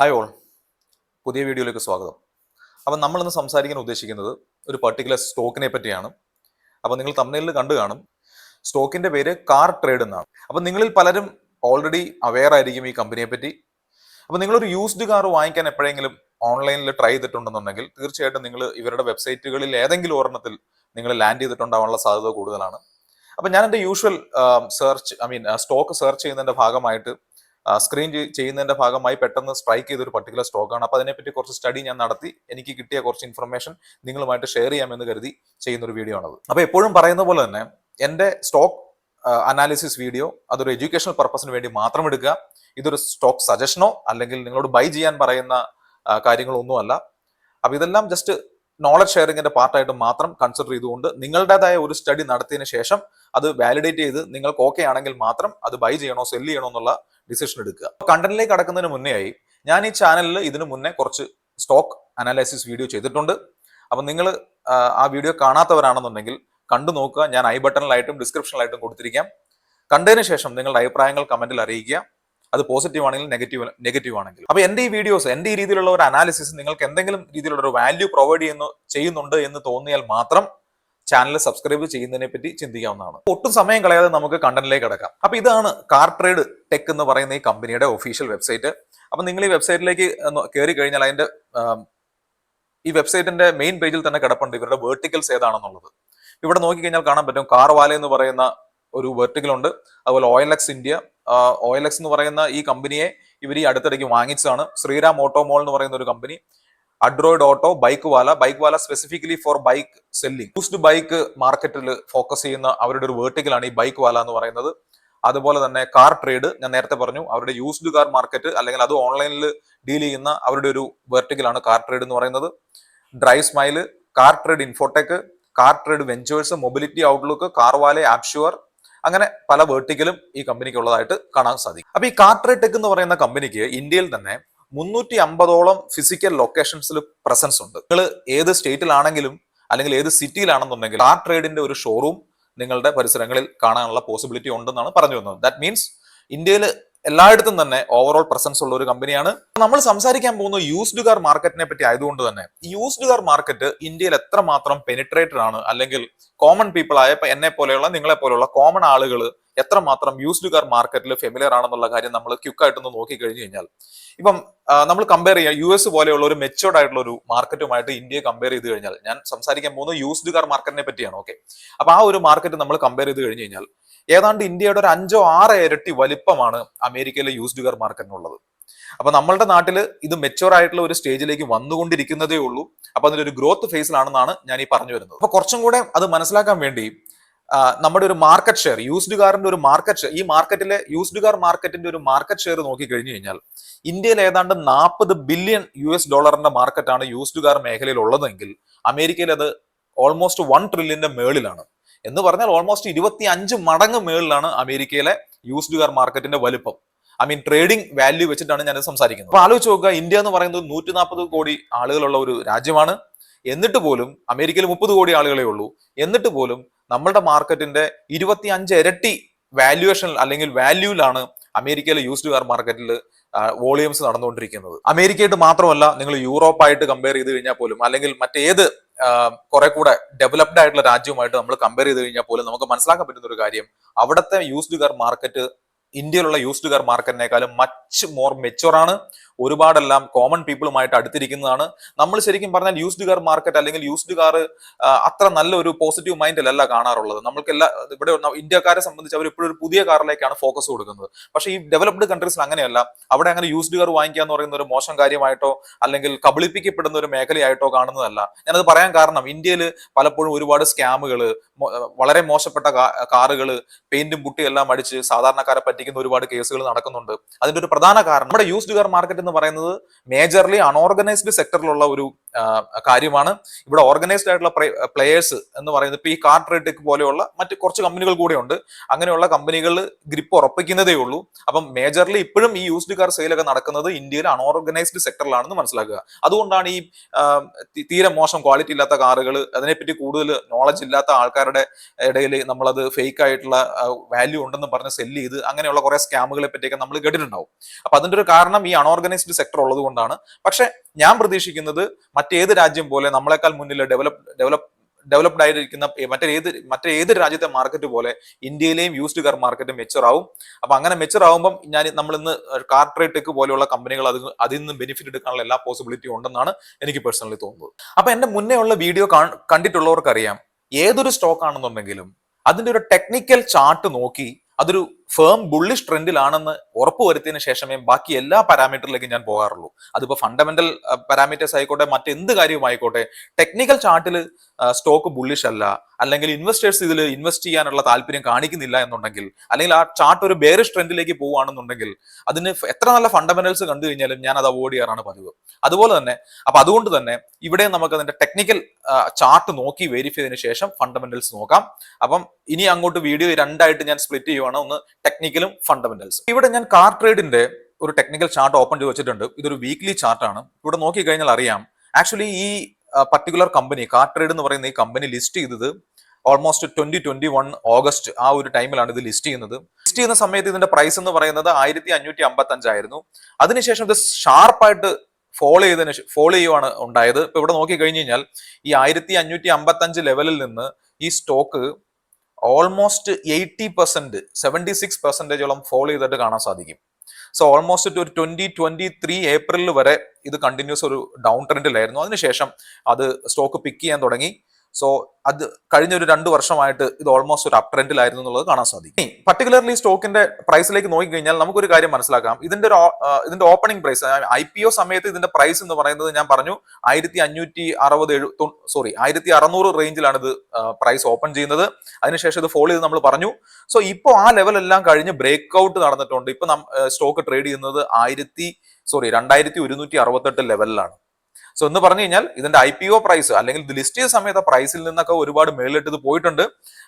Hi all പുതിയ വീഡിയോയിലേക്ക് സ്വാഗതം. അപ്പം നമ്മളിന്ന് സംസാരിക്കാൻ ഉദ്ദേശിക്കുന്നത് ഒരു പർട്ടിക്കുലർ സ്റ്റോക്കിനെ പറ്റിയാണ്. അപ്പം നിങ്ങൾ തമ്മിലിൽ കണ്ടു കാണും. സ്റ്റോക്കിന്റെ പേര് കാർ ട്രേഡ് എന്നാണ്. അപ്പം നിങ്ങളിൽ പലരും ഓൾറെഡി അവെയർ ആയിരിക്കും ഈ കമ്പനിയെ പറ്റി. അപ്പം നിങ്ങളൊരു യൂസ്ഡ് കാർ വാങ്ങിക്കാൻ എപ്പോഴെങ്കിലും ഓൺലൈനിൽ ട്രൈ ചെയ്തിട്ടുണ്ടെന്നുണ്ടെങ്കിൽ തീർച്ചയായിട്ടും നിങ്ങൾ ഇവരുടെ വെബ്സൈറ്റുകളിൽ ഏതെങ്കിലും ഒരെണ്ണത്തിൽ നിങ്ങൾ ലാൻഡ് ചെയ്തിട്ടുണ്ടാവാനുള്ള സാധ്യത കൂടുതലാണ്. അപ്പം ഞാൻ എന്റെ usual search I mean stock search ചെയ്യുന്നതിന്റെ ഭാഗമായിട്ട് സ്ക്രീൻ ചെയ്യുന്നതിന്റെ ഭാഗമായി പെട്ടെന്ന് സ്ട്രൈക്ക് ചെയ്ത ഒരു പർട്ടിക്കുലർ സ്റ്റോക്ക് ആണ്. അപ്പൊ അതിനെപ്പറ്റി കുറച്ച് സ്റ്റഡി ഞാൻ നടത്തി. എനിക്ക് കിട്ടിയ കുറച്ച് ഇൻഫർമേഷൻ നിങ്ങളുമായിട്ട് ഷെയർ ചെയ്യാമെന്ന് കരുതി ചെയ്യുന്ന ഒരു വീഡിയോ ആണത്. അപ്പോൾ എപ്പോഴും പറയുന്ന പോലെ തന്നെ എന്റെ സ്റ്റോക്ക് അനാലിസിസ് വീഡിയോ അതൊരു എഡ്യൂക്കേഷണൽ പർപ്പസിന് വേണ്ടി മാത്രം എടുക്കുക. ഇതൊരു സ്റ്റോക്ക് സജഷനോ അല്ലെങ്കിൽ നിങ്ങളോട് ബൈ ചെയ്യാൻ പറയുന്ന കാര്യങ്ങളൊന്നുമല്ല അപ്പൊ ഇതെല്ലാം ജസ്റ്റ് നോളജ് ഷെയറിംഗിന്റെ പാർട്ടായിട്ട് മാത്രം കൺസിഡർ ചെയ്തുകൊണ്ട് നിങ്ങളുടേതായ ഒരു സ്റ്റഡി നടത്തിയതിനു ശേഷം അത് വാലിഡേറ്റ് ചെയ്ത് നിങ്ങൾക്ക് ഓക്കെ ആണെങ്കിൽ മാത്രം അത് ബൈ ചെയ്യണോ സെൽ ചെയ്യണോ എന്നുള്ള ഡിസിഷൻ എടുക്കുക. കണ്ടന്റിലേക്ക് കടക്കുന്നതിന് മുന്നേ ആയി ഞാൻ ഈ ചാനലിൽ ഇതിനു മുന്നേ കുറച്ച് സ്റ്റോക്ക് അനാലിസിസ് വീഡിയോ ചെയ്തിട്ടുണ്ട്. അപ്പം നിങ്ങൾ ആ വീഡിയോ കാണാത്തവരാണെന്നുണ്ടെങ്കിൽ കണ്ടു നോക്കുക. ഞാൻ ഐ ബട്ടണിലായിട്ടും ഡിസ്ക്രിപ്ഷനിലായിട്ടും കൊടുത്തിരിക്കാം. കണ്ടതിന് ശേഷം നിങ്ങളുടെ അഭിപ്രായങ്ങൾ കമന്റിൽ അറിയിക്കുക. അത് പോസിറ്റീവ് ആണെങ്കിൽ നെഗറ്റീവ് നെഗറ്റീവ് ആണെങ്കിൽ. അപ്പൊ എന്റെ ഈ വീഡിയോസ് എന്റെ ഈ രീതിയിലുള്ള ഒരു അനാലിസിസ് നിങ്ങൾക്ക് എന്തെങ്കിലും രീതിയിലുള്ള ഒരു വാല്യൂ പ്രൊവൈഡ് ചെയ്യുന്നു ചെയ്യുന്നുണ്ട് എന്ന് തോന്നിയാൽ മാത്രം ചാനൽ സബ്സ്ക്രൈബ് ചെയ്യുന്നതിനെ പറ്റി ചിന്തിക്കാവുന്നതാണ്. ഒട്ടും സമയം കളയാതെ നമുക്ക് കണ്ടന്റിലേക്ക് കിടക്കാം. അപ്പൊ ഇതാണ് കാർ ട്രേഡ് ടെക് എന്ന് പറയുന്ന ഈ കമ്പനിയുടെ ഒഫീഷ്യൽ വെബ്സൈറ്റ് അപ്പൊ നിങ്ങൾ ഈ വെബ്സൈറ്റിലേക്ക് കയറി കഴിഞ്ഞാൽ അതിന്റെ ഈ വെബ്സൈറ്റിന്റെ മെയിൻ പേജിൽ തന്നെ കിടപ്പുണ്ട്. ഇവരുടെ വേർട്ടിക്കൽസ് ഏതാണെന്നുള്ളത്. ഇവിടെ നോക്കിക്കഴിഞ്ഞാൽ കാണാൻ പറ്റും കാർ കാർവാല എന്ന് പറയുന്ന ഒരു വെർട്ടിക്കൽ ഉണ്ട്. അതുപോലെ oil X India oil X എന്ന് പറയുന്ന ഈ കമ്പനിയെ ഇവർ ഈ അടുത്തിടയ്ക്ക് വാങ്ങിച്ചതാണ്. ശ്രീറാം ഓട്ടോമോൾ എന്ന് പറയുന്ന ഒരു company Adroit auto BikeWale. BikeWale specifically for bike selling used bike മാർക്കറ്റിൽ ഫോക്കസ് ചെയ്യുന്ന അവരുടെ ഒരു വേർട്ടിക്കലാണ് ഈ ബൈക്ക് വാല എന്ന് പറയുന്നത്. അതുപോലെ തന്നെ കാർ ട്രേഡ് ഞാൻ നേരത്തെ പറഞ്ഞു അവരുടെ യൂസ്ഡ് കാർ മാർക്കറ്റ് അല്ലെങ്കിൽ അത് ഓൺലൈനിൽ ഡീൽ ചെയ്യുന്ന അവരുടെ ഒരു വെർട്ടിക്കലാണ് കാർ ട്രേഡ് എന്ന് പറയുന്നത്. Drive smile CarTrade Infotech CarTrade Ventures mobility outlook CarWale ആപ്ഷുവർ അങ്ങനെ പല വേർട്ടിക്കലും ഈ കമ്പനിക്ക് ഉള്ളതായിട്ട് കാണാൻ സാധിക്കും. അപ്പൊ ഈ കാർ ട്രേഡ് ടെക് എന്ന് പറയുന്ന കമ്പനിക്ക് ഇന്ത്യയിൽ തന്നെ മുന്നൂറ്റി അമ്പതോളം ഫിസിക്കൽ ലൊക്കേഷൻസിൽ പ്രസൻസ് ഉണ്ട്. നിങ്ങൾ ഏത് സ്റ്റേറ്റിലാണെങ്കിലും അല്ലെങ്കിൽ ഏത് സിറ്റിയിലാണെന്നുണ്ടെങ്കിൽ ആ ട്രേഡിന്റെ ഒരു ഷോറൂം നിങ്ങളുടെ പരിസരങ്ങളിൽ കാണാനുള്ള പോസിബിലിറ്റി ഉണ്ടെന്നാണ് പറഞ്ഞു വന്നത്. ദാറ്റ് മീൻസ് ഇന്ത്യയിൽ എല്ലായിടത്തും തന്നെ ഓവറോൾ പ്രസൻസ് ഉള്ള ഒരു കമ്പനിയാണ് നമ്മൾ സംസാരിക്കാൻ പോകുന്ന യൂസ്ഡ് കാർ മാർക്കറ്റിനെ പറ്റി ആയതുകൊണ്ട് തന്നെ യൂസ്ഡ് കാർ മാർക്കറ്റ് ഇന്ത്യയിൽ എത്രമാത്രം പെനിട്രേറ്റഡ് ആണ് അല്ലെങ്കിൽ കോമൺ പീപ്പിൾ ആയ എന്നെ പോലെയുള്ള നിങ്ങളെ പോലെയുള്ള കോമൺ ആളുകൾ എത്രമാത്രം യൂസ്ഡ് കാർ മാർക്കറ്റിൽ ഫെമിലിയർ ആണെന്നുള്ള കാര്യം നമ്മൾ ക്യുക്കായിട്ടൊന്ന് നോക്കി കഴിഞ്ഞു കഴിഞ്ഞാൽ. ഇപ്പം നമ്മൾ കമ്പയർ ചെയ്യാം. യു എസ് പോലെയുള്ള ഒരു മെച്ചോർഡ് ആയിട്ടുള്ള ഒരു മാർക്കറ്റുമായിട്ട് ഇന്ത്യയെ കമ്പയർ ചെയ്ത് കഴിഞ്ഞാൽ ഞാൻ സംസാരിക്കാൻ പോകുന്നത് യൂസ്ഡ് കാർ മാർക്കറ്റിനെ പറ്റിയാണ് ഓക്കെ അപ്പൊ ആ ഒരു മാർക്കറ്റ് നമ്മൾ കമ്പയർ ചെയ്ത് കഴിഞ്ഞു കഴിഞ്ഞാൽ ഏതാണ്ട് ഇന്ത്യയുടെ ഒരു അഞ്ചോ ആറോ ഇരട്ടി വലിപ്പമാണ് അമേരിക്കയിലെ യൂസ്ഡ് കാർ മാർക്കറ്റിനുള്ളത് അപ്പൊ നമ്മളുടെ നാട്ടിൽ ഇത് മെച്ചുവർ ആയിട്ടുള്ള ഒരു സ്റ്റേജിലേക്ക് വന്നുകൊണ്ടിരിക്കുന്നതേ ഉള്ളൂ. അപ്പൊ ഒരു ഗ്രോത്ത് ഫേസിലാണെന്നാണ് ഞാൻ ഈ പറഞ്ഞു വരുന്നത്. അപ്പൊ കുറച്ചും കൂടെ അത് മനസ്സിലാക്കാൻ വേണ്ടി നമ്മുടെ ഒരു മാർക്കറ്റ് ഷെയർ യൂസ്ഡ് കാറിന്റെ ഒരു മാർക്കറ്റ് ഷെയർ ഈ മാർക്കറ്റിലെ യൂസ്ഡ് കാർ മാർക്കറ്റിന്റെ ഒരു മാർക്കറ്റ് ഷെയർ നോക്കി കഴിഞ്ഞു കഴിഞ്ഞാൽ ഇന്ത്യയിൽ ഏതാണ്ട് നാൽപ്പത് ബില്യൺ യു എസ് ഡോളറിന്റെ മാർക്കറ്റാണ് യൂസ്ഡ് കാർ മേഖലയിൽ ഉള്ളതെങ്കിൽ അമേരിക്കയിൽ അത് ഓൾമോസ്റ്റ് വൺ ട്രില്യന്റെ മേളിലാണ്. എന്ന് പറഞ്ഞാൽ ഓൾമോസ്റ്റ് ഇരുപത്തി അഞ്ച് മടങ്ങ് മേളിലാണ് അമേരിക്കയിലെ യൂസ്ഡ് കാർ മാർക്കറ്റിന്റെ വലുപ്പം. ഐ മീൻ ട്രേഡിംഗ് വാല്യൂ വെച്ചിട്ടാണ് ഞാൻ സംസാരിക്കുന്നത്. അപ്പൊ ആലോചിച്ച് നോക്കുക ഇന്ത്യ എന്ന് പറയുന്നത് നൂറ്റി നാൽപ്പത് കോടി ആളുകളുള്ള ഒരു രാജ്യമാണ്. എന്നിട്ട് പോലും അമേരിക്കയിൽ മുപ്പത് കോടി ആളുകളെ ഉള്ളൂ. എന്നിട്ട് പോലും നമ്മളുടെ മാർക്കറ്റിന്റെ ഇരുപത്തി അഞ്ച് ഇരട്ടി വാല്യുവേഷൻ അല്ലെങ്കിൽ വാല്യൂലാണ് അമേരിക്കയിലെ യൂസ്ഡ് കാർ മാർക്കറ്റിൽ വോളിയംസ് നടന്നുകൊണ്ടിരിക്കുന്നത്. അമേരിക്കയായിട്ട് മാത്രമല്ല നിങ്ങൾ യൂറോപ്പായിട്ട് കമ്പയർ ചെയ്ത് കഴിഞ്ഞാൽ പോലും അല്ലെങ്കിൽ മറ്റേത് കുറെ കൂടെ ഡെവലപ്ഡ് ആയിട്ടുള്ള രാജ്യവുമായിട്ട് നമ്മൾ കമ്പയർ ചെയ്ത് കഴിഞ്ഞാൽ പോലും നമുക്ക് മനസ്സിലാക്കാൻ പറ്റുന്ന ഒരു കാര്യം അവിടുത്തെ യൂസ്ഡ് കാർ മാർക്കറ്റ് ഇന്ത്യയിലുള്ള യൂസ്ഡ് കാർ മാർക്കറ്റിനേക്കാളും മച്ച് മോർ മെച്ചുവർ ആണ്. ഒരുപാടെല്ലാം കോമൺ പീപ്പിളുമായിട്ട് അടുത്തിരിക്കുന്നതാണ്. നമ്മൾ ശരിക്കും പറഞ്ഞാൽ യൂസ്ഡ് കാർ മാർക്കറ്റ് അല്ലെങ്കിൽ യൂസ്ഡ് കാർ അത്ര നല്ലൊരു പോസിറ്റീവ് പോസിറ്റീവ് മൈൻഡിലല്ല കാണാറുള്ളത്. നമ്മൾക്ക് എല്ലാ ഇവിടെ ഇന്ത്യക്കാരെ സംബന്ധിച്ച് അവർ ഇപ്പോഴും ഒരു പുതിയ കാറിലേക്കാണ് ഫോക്കസ് കൊടുക്കുന്നത്. പക്ഷേ ഈ ഡെവലപ്ഡ് കൺട്രീസിൽ അങ്ങനെയല്ല. അവിടെ അങ്ങനെ യൂസ്ഡ് കാർ വാങ്ങിക്കുക എന്ന് പറയുന്ന ഒരു മോശം കാര്യമായിട്ടോ അല്ലെങ്കിൽ കബളിപ്പിക്കപ്പെടുന്ന ഒരു മേഖലയായിട്ടോ കാണുന്നതല്ല. ഞാനത് പറയാൻ കാരണം ഇന്ത്യയിൽ പലപ്പോഴും ഒരുപാട് സ്കാമുകൾ വളരെ മോശപ്പെട്ട കാറുകൾ പെയിന്റും പുട്ടിയും എല്ലാം അടിച്ച് സാധാരണക്കാരെ പറ്റിക്കുന്ന ഒരുപാട് കേസുകൾ നടക്കുന്നുണ്ട്. അതിന്റെ ഒരു പ്രധാന കാരണം നമ്മുടെ യൂസ്ഡ് കാർ മാർക്കറ്റ് എന്ന് പറയുന്നത് മേജർലി അൺഓർഗനൈസ്ഡ് സെക്ടറിലുള്ള ഒരു കാര്യമാണ്. ഇവിടെ ഓർഗനൈസ്ഡ് ആയിട്ടുള്ള പ്ലേയേഴ്സ് എന്ന് പറയുന്നത് ഇപ്പൊ ഈ കാർ ട്രേഡ് പോലെയുള്ള മറ്റ് കുറച്ച് കമ്പനികൾ കൂടെ ഉണ്ട്. അങ്ങനെയുള്ള കമ്പനികൾ ഗ്രിപ്പ് ഉറപ്പിക്കുന്നതേ ഉള്ളൂ. അപ്പം മേജർലി ഇപ്പോഴും ഈ യൂസ്ഡ് കാർ സെയിലൊക്കെ നടക്കുന്നത് ഇന്ത്യയിൽ അൺഓർഗനൈസ്ഡ് സെക്ടറിലാണെന്ന് മനസ്സിലാക്കുക. അതുകൊണ്ടാണ് ഈ തീരെ മോശം ക്വാളിറ്റി ഇല്ലാത്ത കാറുകൾ അതിനെപ്പറ്റി കൂടുതൽ നോളജ് ഇല്ലാത്ത ആൾക്കാരുടെ ഇടയിൽ നമ്മളത് ഫേക്ക് ആയിട്ടുള്ള വാല്യൂ ഉണ്ടെന്ന് പറഞ്ഞ് സെല്ല് ചെയ്ത് അങ്ങനെയുള്ള കുറെ സ്കാമുകളെ പറ്റിയൊക്കെ നമ്മൾ കേട്ടിട്ടുണ്ടാവും. അപ്പൊ അതിന്റെ ഒരു കാരണം ഈ അൺഓർഗനൈസ്ഡ് ഓർഗനൈസ്ഡ് സെക്ടർ ഉള്ളത് കൊണ്ടാണ് പക്ഷെ ഞാൻ പ്രതീക്ഷിക്കുന്നത് മറ്റേത് രാജ്യം പോലെ നമ്മളെക്കാൾ മുന്നിൽ ഡെവലപ്പ് ഡെവലപ്പ് ഡെവലപ്ഡ് ആയിരിക്കുന്ന മറ്റേത് മറ്റേത് രാജ്യത്തെ മാർക്കറ്റ് പോലെ ഇന്ത്യയിലെയും യൂസ്ഡ് കാർ മാർക്കറ്റ് മെച്ചർ ആവും. അപ്പൊ അങ്ങനെ മെച്ചർ ആവുമ്പം ഞാൻ നമ്മൾ ഇന്ന് കാർ ട്രേഡ് ടെക് പോലെയുള്ള കമ്പനികൾ അത് അതിൽ നിന്ന് ബെനിഫിറ്റ് എടുക്കാനുള്ള എല്ലാ പോസിബിലിറ്റിയും ഉണ്ടെന്നാണ് എനിക്ക് പേഴ്സണലി തോന്നുന്നത്. അപ്പൊ എന്റെ മുന്നേ ഉള്ള വീഡിയോ കണ്ടിട്ടുള്ളവർക്കറിയാം. ഏതൊരു സ്റ്റോക്ക് ആണെന്നുണ്ടെങ്കിലും അതിന്റെ ഒരു ടെക്നിക്കൽ ചാർട്ട് നോക്കി അതൊരു ഫേം ബുള്ളിഷ് ട്രെൻഡിലാണെന്ന് ഉറപ്പുവരുത്തിയതിന് ശേഷമേ ബാക്കി എല്ലാ പാരാമീറ്ററിലേക്കും ഞാൻ പോകാറുള്ളൂ. അതിപ്പോ ഫണ്ടമെന്റൽ പാരാമീറ്റേഴ്സ് ആയിക്കോട്ടെ മറ്റെന്ത് കാര്യമായിക്കോട്ടെ ടെക്നിക്കൽ ചാർട്ടിൽ സ്റ്റോക്ക് ബുള്ളിഷ് അല്ല അല്ലെങ്കിൽ ഇൻവെസ്റ്റേഴ്സ് ഇതിൽ ഇൻവെസ്റ്റ് ചെയ്യാനുള്ള താല്പര്യം കാണിക്കുന്നില്ല എന്നുണ്ടെങ്കിൽ അല്ലെങ്കിൽ ആ ചാർട്ട് ഒരു ബേറിഷ് ട്രെൻഡിലേക്ക് പോവുകയാണെന്നുണ്ടെങ്കിൽ അതിന് എത്ര നല്ല ഫണ്ടമെന്റൽസ് കണ്ടു കഴിഞ്ഞാലും ഞാൻ അത് അവോയ്ഡ് ചെയ്യാറാണ് പതിവ്. അതുപോലെ തന്നെ അപ്പൊ അതുകൊണ്ട് തന്നെ ഇവിടെ നമുക്ക് അതിന്റെ ടെക്നിക്കൽ ചാർട്ട് നോക്കി വെരിഫൈ ചെയ്തതിനു ശേഷം ഫണ്ടമെന്റൽസ് നോക്കാം. അപ്പം ഇനി അങ്ങോട്ട് വീഡിയോ രണ്ടായിട്ട് ഞാൻ സ്പ്ലിറ്റ് ചെയ്യുവാണ്. ഒന്ന് ടെക്നിക്കലും ഫണ്ടമെന്റൽസ് ഇവിടെ ഞാൻ കാർ ട്രേഡിന്റെ ഒരു ടെക്നിക്കൽ ചാർട്ട് ഓപ്പൺ ചെയ്ത് വെച്ചിട്ടുണ്ട്. ഇതൊരു വീക്ക്ലി ചാർട്ടാണ് ഇവിടെ നോക്കി കഴിഞ്ഞാൽ അറിയാം. ആക്ച്വലി ഈ പർട്ടിക്കുലർ കമ്പനി കാർ ട്രേഡ് എന്ന് പറയുന്ന ഈ കമ്പനി ലിസ്റ്റ് ചെയ്തത് almost twenty twenty one August ആ ഒരു ടൈമിലാണ് ഇത് ലിസ്റ്റ് ചെയ്യുന്നത്. ലിസ്റ്റ് ചെയ്യുന്ന സമയത്ത് ഇതിന്റെ പ്രൈസ് എന്ന് പറയുന്നത് ആയിരത്തി അഞ്ഞൂറ്റി അമ്പത്തി അഞ്ചായിരുന്നു അതിനുശേഷം ഇത് ഷാർപ്പായിട്ട് ഫോളോ ചെയ്തതിന് ഫോളോ ചെയ്യുവാണ് ഉണ്ടായത്. ഇപ്പൊ ഇവിടെ നോക്കി കഴിഞ്ഞു കഴിഞ്ഞാൽ ഈ ആയിരത്തി അഞ്ഞൂറ്റി അമ്പത്തി അഞ്ച് ലെവലിൽ നിന്ന് ഈ stock almost eighty percent seventy six പെർസെന്റേജോളം follow ചെയ്തിട്ട് കാണാൻ സാധിക്കും. സോ ഓൾമോസ്റ്റ് ഒരു ട്വന്റി ട്വന്റി ത്രീ ഏപ്രിലിൽ വരെ ഇത് കണ്ടിന്യൂസ് ഒരു ഡൗൺ ട്രെൻഡിലായിരുന്നു അതിനുശേഷം അത് സ്റ്റോക്ക് പിക്ക് ചെയ്യാൻ തുടങ്ങി. സോ അത് കഴിഞ്ഞ ഒരു രണ്ട് വർഷമായിട്ട് ഇത് ഓൾമോസ്റ്റ് ഒരു അപ് ട്രെൻഡിലായിരുന്നു എന്നുള്ളത് കാണാൻ സാധിക്കും. പർട്ടിക്കുലർലി സ്റ്റോക്കിന്റെ പ്രൈസിലേക്ക് നോക്കിക്കഴിഞ്ഞാൽ നമുക്കൊരു കാര്യം മനസ്സിലാക്കാം. ഇതിന്റെ ഒരു ഇതിന്റെ opening price I P O സമയത്ത് ഇതിന്റെ പ്രൈസ് എന്ന് പറയുന്നത് ഞാൻ പറഞ്ഞു ആയിരത്തി അഞ്ഞൂറ്റി അറുപത് എഴു സോറി ആയിരത്തി അറുന്നൂറ് റേഞ്ചിലാണ് ഇത് പ്രൈസ് ഓപ്പൺ ചെയ്യുന്നത്. അതിനുശേഷം ഇത് ഫോൾ ചെയ്ത് നമ്മൾ പറഞ്ഞു. സോ ഇപ്പോൾ ആ ലെവലെല്ലാം കഴിഞ്ഞ് ബ്രേക്ക് ഔട്ട് നടന്നിട്ടുണ്ട്. ഇപ്പൊ സ്റ്റോക്ക് ട്രേഡ് ചെയ്യുന്നത് ആയിരത്തി സോറി രണ്ടായിരത്തി ഒരുന്നൂറ്റി അറുപത്തെട്ട് ലെവലിലാണ് സോ എന്ന് പറഞ്ഞു കഴിഞ്ഞാൽ ഇതിന്റെ ഐ പി ഒ പ്രൈസ് അല്ലെങ്കിൽ ഇത് ലിസ്റ്റ് ചെയ്ത സമയത്ത് പ്രൈസിൽ നിന്നൊക്കെ ഒരുപാട് മേളിലിട്ട് ഇത് പോയിട്ടുണ്ട്.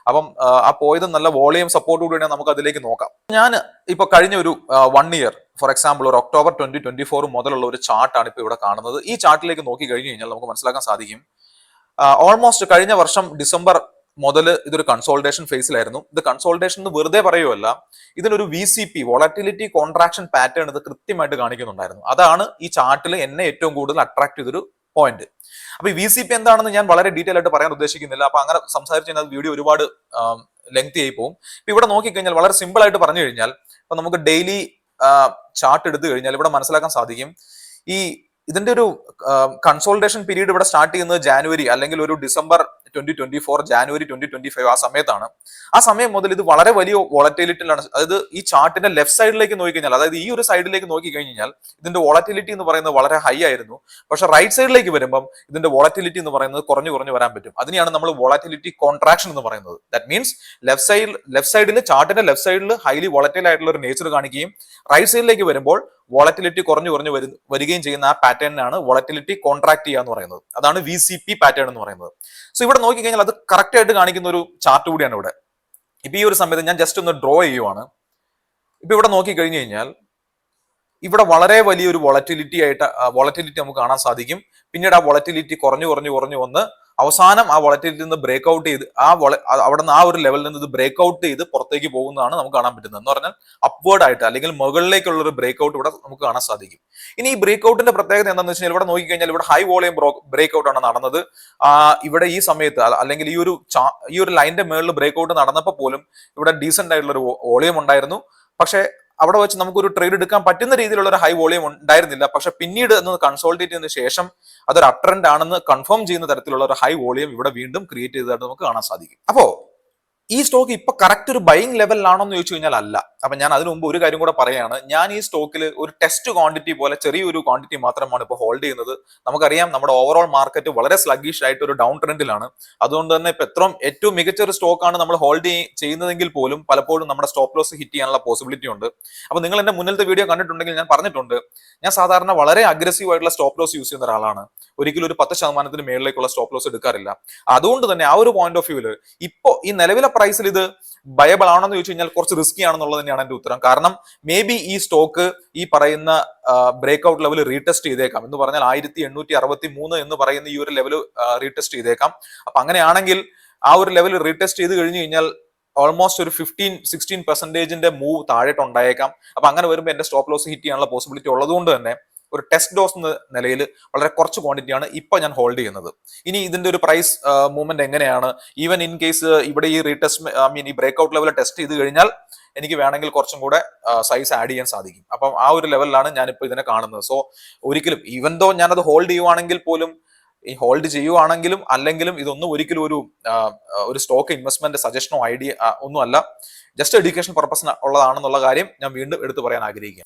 അപ്പം ആ പോയത് നല്ല വോളിയം സപ്പോർട്ട് കൂടി നമുക്ക് അതിലേക്ക് നോക്കാം. ഞാൻ ഇപ്പൊ കഴിഞ്ഞ ഒരു വൺ ഇയർ ഫോർ എക്സാമ്പിൾ ഒരു ഒക്ടോബർ ട്വന്റി ട്വന്റി ഫോർ മുതലുള്ള ഒരു ചാർട്ടാണ് ഇപ്പൊ ഇവിടെ കാണുന്നത്. ഈ ചാർട്ടിലേക്ക് നോക്കി കഴിഞ്ഞു കഴിഞ്ഞാൽ നമുക്ക് മനസ്സിലാക്കാൻ സാധിക്കും. ഓൾമോസ്റ്റ് കഴിഞ്ഞ വർഷം ഡിസംബർ മുതൽ ഇതൊരു കൺസോൾട്ടേഷൻ ഫേസിലായിരുന്നു ഇത് കൺസോൾട്ടേഷൻ എന്ന് വെറുതെ പറയുമല്ല ഇതിനൊരു V C P volatility contraction pattern ഇത് കൃത്യമായിട്ട് കാണിക്കുന്നുണ്ടായിരുന്നു. അതാണ് ഈ ചാർട്ടിൽ എന്നെ ഏറ്റവും കൂടുതൽ അട്രാക്ട് ചെയ്തൊരു പോയിന്റ് അപ്പൊ ഈ വി സി പി എന്താണെന്ന് ഞാൻ വളരെ ഡീറ്റെയിൽ ആയിട്ട് പറയാൻ ഉദ്ദേശിക്കുന്നില്ല. അപ്പൊ അങ്ങനെ സംസാരിച്ച് കഴിഞ്ഞാൽ വീഡിയോ ഒരുപാട് ലെങ്തി ആയി പോകും ഇപ്പൊ ഇവിടെ നോക്കിക്കഴിഞ്ഞാൽ വളരെ സിമ്പിൾ ആയിട്ട് പറഞ്ഞു കഴിഞ്ഞാൽ ഇപ്പൊ നമുക്ക് ഡെയിലി ചാർട്ട് എടുത്തു കഴിഞ്ഞാൽ ഇവിടെ മനസ്സിലാക്കാൻ സാധിക്കും. ഈ ഇതിന്റെ ഒരു കൺസോൾട്ടേഷൻ പീരീഡ് ഇവിടെ സ്റ്റാർട്ട് ചെയ്യുന്നത് ജാനുവരി അല്ലെങ്കിൽ ഒരു December twenty twenty four January twenty twenty five ആ സമയത്താണ്. ആ സമയം മുതൽ ഇത് വളരെ വലിയ വോളറ്റിലിറ്റിയിലാണ് അതായത് ഈ ചാർട്ടിന്റെ ലെഫ്റ്റ് സൈഡിലേക്ക് നോക്കിക്കഴിഞ്ഞാൽ അതായത് ഈ ഒരു സൈഡിലേക്ക് നോക്കി കഴിഞ്ഞാൽ ഇതിന്റെ വോളറ്റിലിറ്റി എന്ന് പറയുന്നത് വളരെ ഹൈ ആയിരുന്നു. പക്ഷെ റൈറ്റ് സൈഡിലേക്ക് വരുമ്പം ഇതിന്റെ വോളറ്റിലിറ്റി എന്ന് പറയുന്നത് കുറഞ്ഞു കുറഞ്ഞു വരാൻ പറ്റും. അതിനെയാണ് നമ്മൾ വോളറ്റിലിറ്റി കോൺട്രാക്ഷൻ എന്ന് പറയുന്നത്. ദാറ്റ് മീൻസ് ലെഫ്റ്റ് സൈഡിൽ ലെഫ്റ്റ് സൈഡിൽ ചാർട്ടിന്റെ ലെഫ്റ്റ് സൈഡിൽ ഹൈലി വോളറ്റൈൽ ആയിട്ടുള്ള ഒരു നേച്ചർ കാണിക്കുകയും റൈറ്റ് സൈഡിലേക്ക് വരുമ്പോൾ വോളറ്റിലിറ്റി കുറഞ്ഞു കുറഞ്ഞു വരു വരികയും ചെയ്യുന്ന ആ പാറ്റേണിനാണ് വോളറ്റിലിറ്റി കോൺട്രാക്ട് ചെയ്യുക എന്ന് പറയുന്നത്. അതാണ് വി സി പി പാറ്റേൺ എന്ന് പറയുന്നത്. സോ ഇവിടെ നോക്കിക്കഴിഞ്ഞാൽ അത് കറക്റ്റ് ആയിട്ട് കാണിക്കുന്ന ഒരു ചാർട്ട് കൂടിയാണ് ഇവിടെ. ഇപ്പൊ ഈ ഒരു സമയത്ത് ഞാൻ ജസ്റ്റ് ഒന്ന് ഡ്രോ ചെയ്യുവാണ്. ഇപ്പൊ ഇവിടെ നോക്കി കഴിഞ്ഞു കഴിഞ്ഞാൽ ഇവിടെ വളരെ വലിയൊരു വോളറ്റിലിറ്റി ആയിട്ട് വോളറ്റിലിറ്റി നമുക്ക് കാണാൻ സാധിക്കും. പിന്നീട് ആ വോളറ്റിലിറ്റി കുറഞ്ഞു കുറഞ്ഞു കുറഞ്ഞു വന്ന് അവസാനം ആ വളറ്റിലിറ്റി നിന്ന് ബ്രേക്ക് ഔട്ട് ചെയ്ത് ആ വള അവിടെ നിന്ന് ആ ഒരു ലെവലിൽ നിന്ന് ഇത് ബ്രേക്ക് ഔട്ട് ചെയ്ത് പുറത്തേക്ക് പോകുന്നതാണ് നമുക്ക് കാണാൻ പറ്റുന്നത്. എന്ന് പറഞ്ഞാൽ അപ്വേർഡ് ആയിട്ട് അല്ലെങ്കിൽ മുകളിലേക്കുള്ള ഒരു ബ്രേക്ക് ഔട്ട് ഇവിടെ നമുക്ക് കാണാൻ സാധിക്കും. ഇനി ഈ ബ്രേക്ക് ഔട്ടിന്റെ പ്രത്യേകത എന്താണെന്ന് വെച്ചാൽ ഇവിടെ നോക്കിക്കഴിഞ്ഞാൽ ഇവിടെ ഹൈ വോളിയം ബ്രേക്ക് ഔട്ട് ആണ് നടന്നത്. ഇവിടെ ഈ സമയത്ത് അല്ലെങ്കിൽ ഈ ഒരു ഈ ഒരു ലൈനിന്റെ മേളിൽ ബ്രേക്ക് ഔട്ട് നടന്നപ്പോൾ പോലും ഇവിടെ ഡീസെന്റ് ആയിട്ടുള്ള ഒരു വോളിയം ഉണ്ടായിരുന്നു. പക്ഷേ അവിടെ വെച്ച് നമുക്ക് ഒരു ട്രേഡ് എടുക്കാൻ പറ്റുന്ന രീതിയിലുള്ള ഒരു ഹൈ വോളിയം ഉണ്ടായിരുന്നില്ല. പക്ഷെ പിന്നീട് ഒന്ന് കൺസോൾട്ടേറ്റ് ചെയ്തതിനു ശേഷം അതൊരു അപ് ട്രെൻഡ് ആണെന്ന് കൺഫേം ചെയ്യുന്ന തരത്തിലുള്ള ഒരു ഹൈ വോളിയം ഇവിടെ വീണ്ടും ക്രിയേറ്റ് ചെയ്തതായിട്ട് നമുക്ക് കാണാൻ സാധിക്കും. അപ്പോ ഈ സ്റ്റോക്ക് ഇപ്പൊ കറക്റ്റ് ഒരു ബൈങ് ലെവലിലാണോ എന്ന് ചോദിച്ചു കഴിഞ്ഞാൽ അല്ല. അപ്പൊ ഞാൻ അതിനു മുമ്പ് ഒരു കാര്യം കൂടെ പറയാണ്. ഞാൻ ഈ സ്റ്റോക്കിൽ ഒരു ടെസ്റ്റ് ക്വാണ്ടിറ്റി പോലെ ചെറിയൊരു ക്വാണ്ടിറ്റി മാത്രമാണ് ഇപ്പോൾ ഹോൾഡ് ചെയ്യുന്നത്. നമുക്കറിയാം നമ്മുടെ ഓവറോൾ മാർക്കറ്റ് വളരെ സ്ലഗീഷ് ആയിട്ട് ഒരു ഡൗൺ ട്രെൻഡിലാണ് അതുകൊണ്ട് തന്നെ ഇപ്പൊ എത്രയും ഏറ്റവും മികച്ച ഒരു സ്റ്റോക്കാണ് നമ്മൾ ഹോൾഡ് ചെയ്യുന്നതെങ്കിൽ പോലും പലപ്പോഴും നമ്മുടെ സ്റ്റോപ്പ് ലോസ് ഹിറ്റ് ചെയ്യാനുള്ള പോസിബിലിറ്റി ഉണ്ട്. അപ്പൊ നിങ്ങൾ എന്റെ മുന്നിലത്തെ വീഡിയോ കണ്ടിട്ടുണ്ടെങ്കിൽ ഞാൻ പറഞ്ഞിട്ടുണ്ട് ഞാൻ സാധാരണ വളരെ അഗ്രസീവ് ആയിട്ടുള്ള സ്റ്റോപ്പ് ലോസ് യൂസ് ചെയ്യുന്ന ഒരാളാണ്. ഒരിക്കലും ഒരു പത്ത് ശതമാനത്തിന് മേളിലേക്കുള്ള സ്റ്റോപ്പ് ലോസ് എടുക്കാറില്ല. അതുകൊണ്ട് തന്നെ ആ ഒരു പോയിന്റ് ഓഫ് വ്യൂൽ ഇപ്പോ ഈ നിലവിലെ പ്രൈസിൽ ഇത് ബയബിൾ ആണെന്ന് ചോദിച്ചു കഴിഞ്ഞാൽ കുറച്ച് റിസ്കി ആണെന്നുള്ളത് തന്നെയാണ് എന്റെ ഉത്തരം. കാരണം മേ ബി ഈ സ്റ്റോക്ക് ഈ പറയുന്ന ബ്രേക്ക് ഔട്ട് ലെവൽ റീടെസ്റ്റ് ചെയ്തേക്കാം. എന്ന് പറഞ്ഞാൽ ആയിരത്തി എണ്ണൂറ്റി അറുപത്തി മൂന്ന് എന്ന് പറയുന്ന ഈ ഒരു ലെവൽ റീടെസ്റ്റ് ചെയ്തേക്കാം. അപ്പൊ അങ്ങനെയാണെങ്കിൽ ആ ഒരു ലെവൽ റീടെസ്റ്റ് ചെയ്ത് കഴിഞ്ഞു കഴിഞ്ഞാൽ ഓൾമോസ്റ്റ് ഒരു ഫിഫ്റ്റീൻ സിക്സ്റ്റീൻ പെർസെന്റേജിന്റെ മൂവ് താഴോട്ട് ഉണ്ടായേക്കാം അപ്പൊ അങ്ങനെ വരുമ്പോൾ എന്റെ സ്റ്റോപ്പ് ലോസ് ഹിറ്റ് ചെയ്യാനുള്ള പോസിബിലിറ്റി ഉള്ളതുകൊണ്ട് തന്നെ ഒരു ടെസ്റ്റ് ഡോസ് എന്ന നിലയിൽ വളരെ കുറച്ച് ക്വാണ്ടിറ്റിയാണ് ഇപ്പൊ ഞാൻ ഹോൾഡ് ചെയ്യുന്നത്. ഇനി ഇതിന്റെ ഒരു പ്രൈസ് മൂവ്മെന്റ് എങ്ങനെയാണ്? ഈവൻ ഇൻ കേസ് ഇവിടെ ഈ റീടെസ്റ്റ് ഐ മീൻ ഈ ബ്രേക്ക്ഔട്ട് ലെവൽ ടെസ്റ്റ് ചെയ്ത് കഴിഞ്ഞാൽ എനിക്ക് വേണമെങ്കിൽ കുറച്ചും കൂടെ സൈസ് ആഡ് ചെയ്യാൻ സാധിക്കും. അപ്പം ആ ഒരു ലെവലിലാണ് ഞാനിപ്പോൾ ഇതിനെ കാണുന്നത്. സോ ഒരിക്കലും ഈവൻ ദോ ഞാനത് ഹോൾഡ് ചെയ്യുവാണെങ്കിൽ പോലും ഈ ഹോൾഡ് ചെയ്യുവാണെങ്കിലും അല്ലെങ്കിലും ഇതൊന്നും ഒരിക്കലും ഒരു ഒരു സ്റ്റോക്ക് ഇൻവെസ്റ്റ്മെന്റ് സജഷനോ ഐഡിയ ഒന്നുമല്ല ജസ്റ്റ് എഡ്യൂക്കേഷൻ പർപ്പസിന് ഉള്ളതാണെന്നുള്ള കാര്യം ഞാൻ വീണ്ടും എടുത്തു പറയാൻ ആഗ്രഹിക്കുക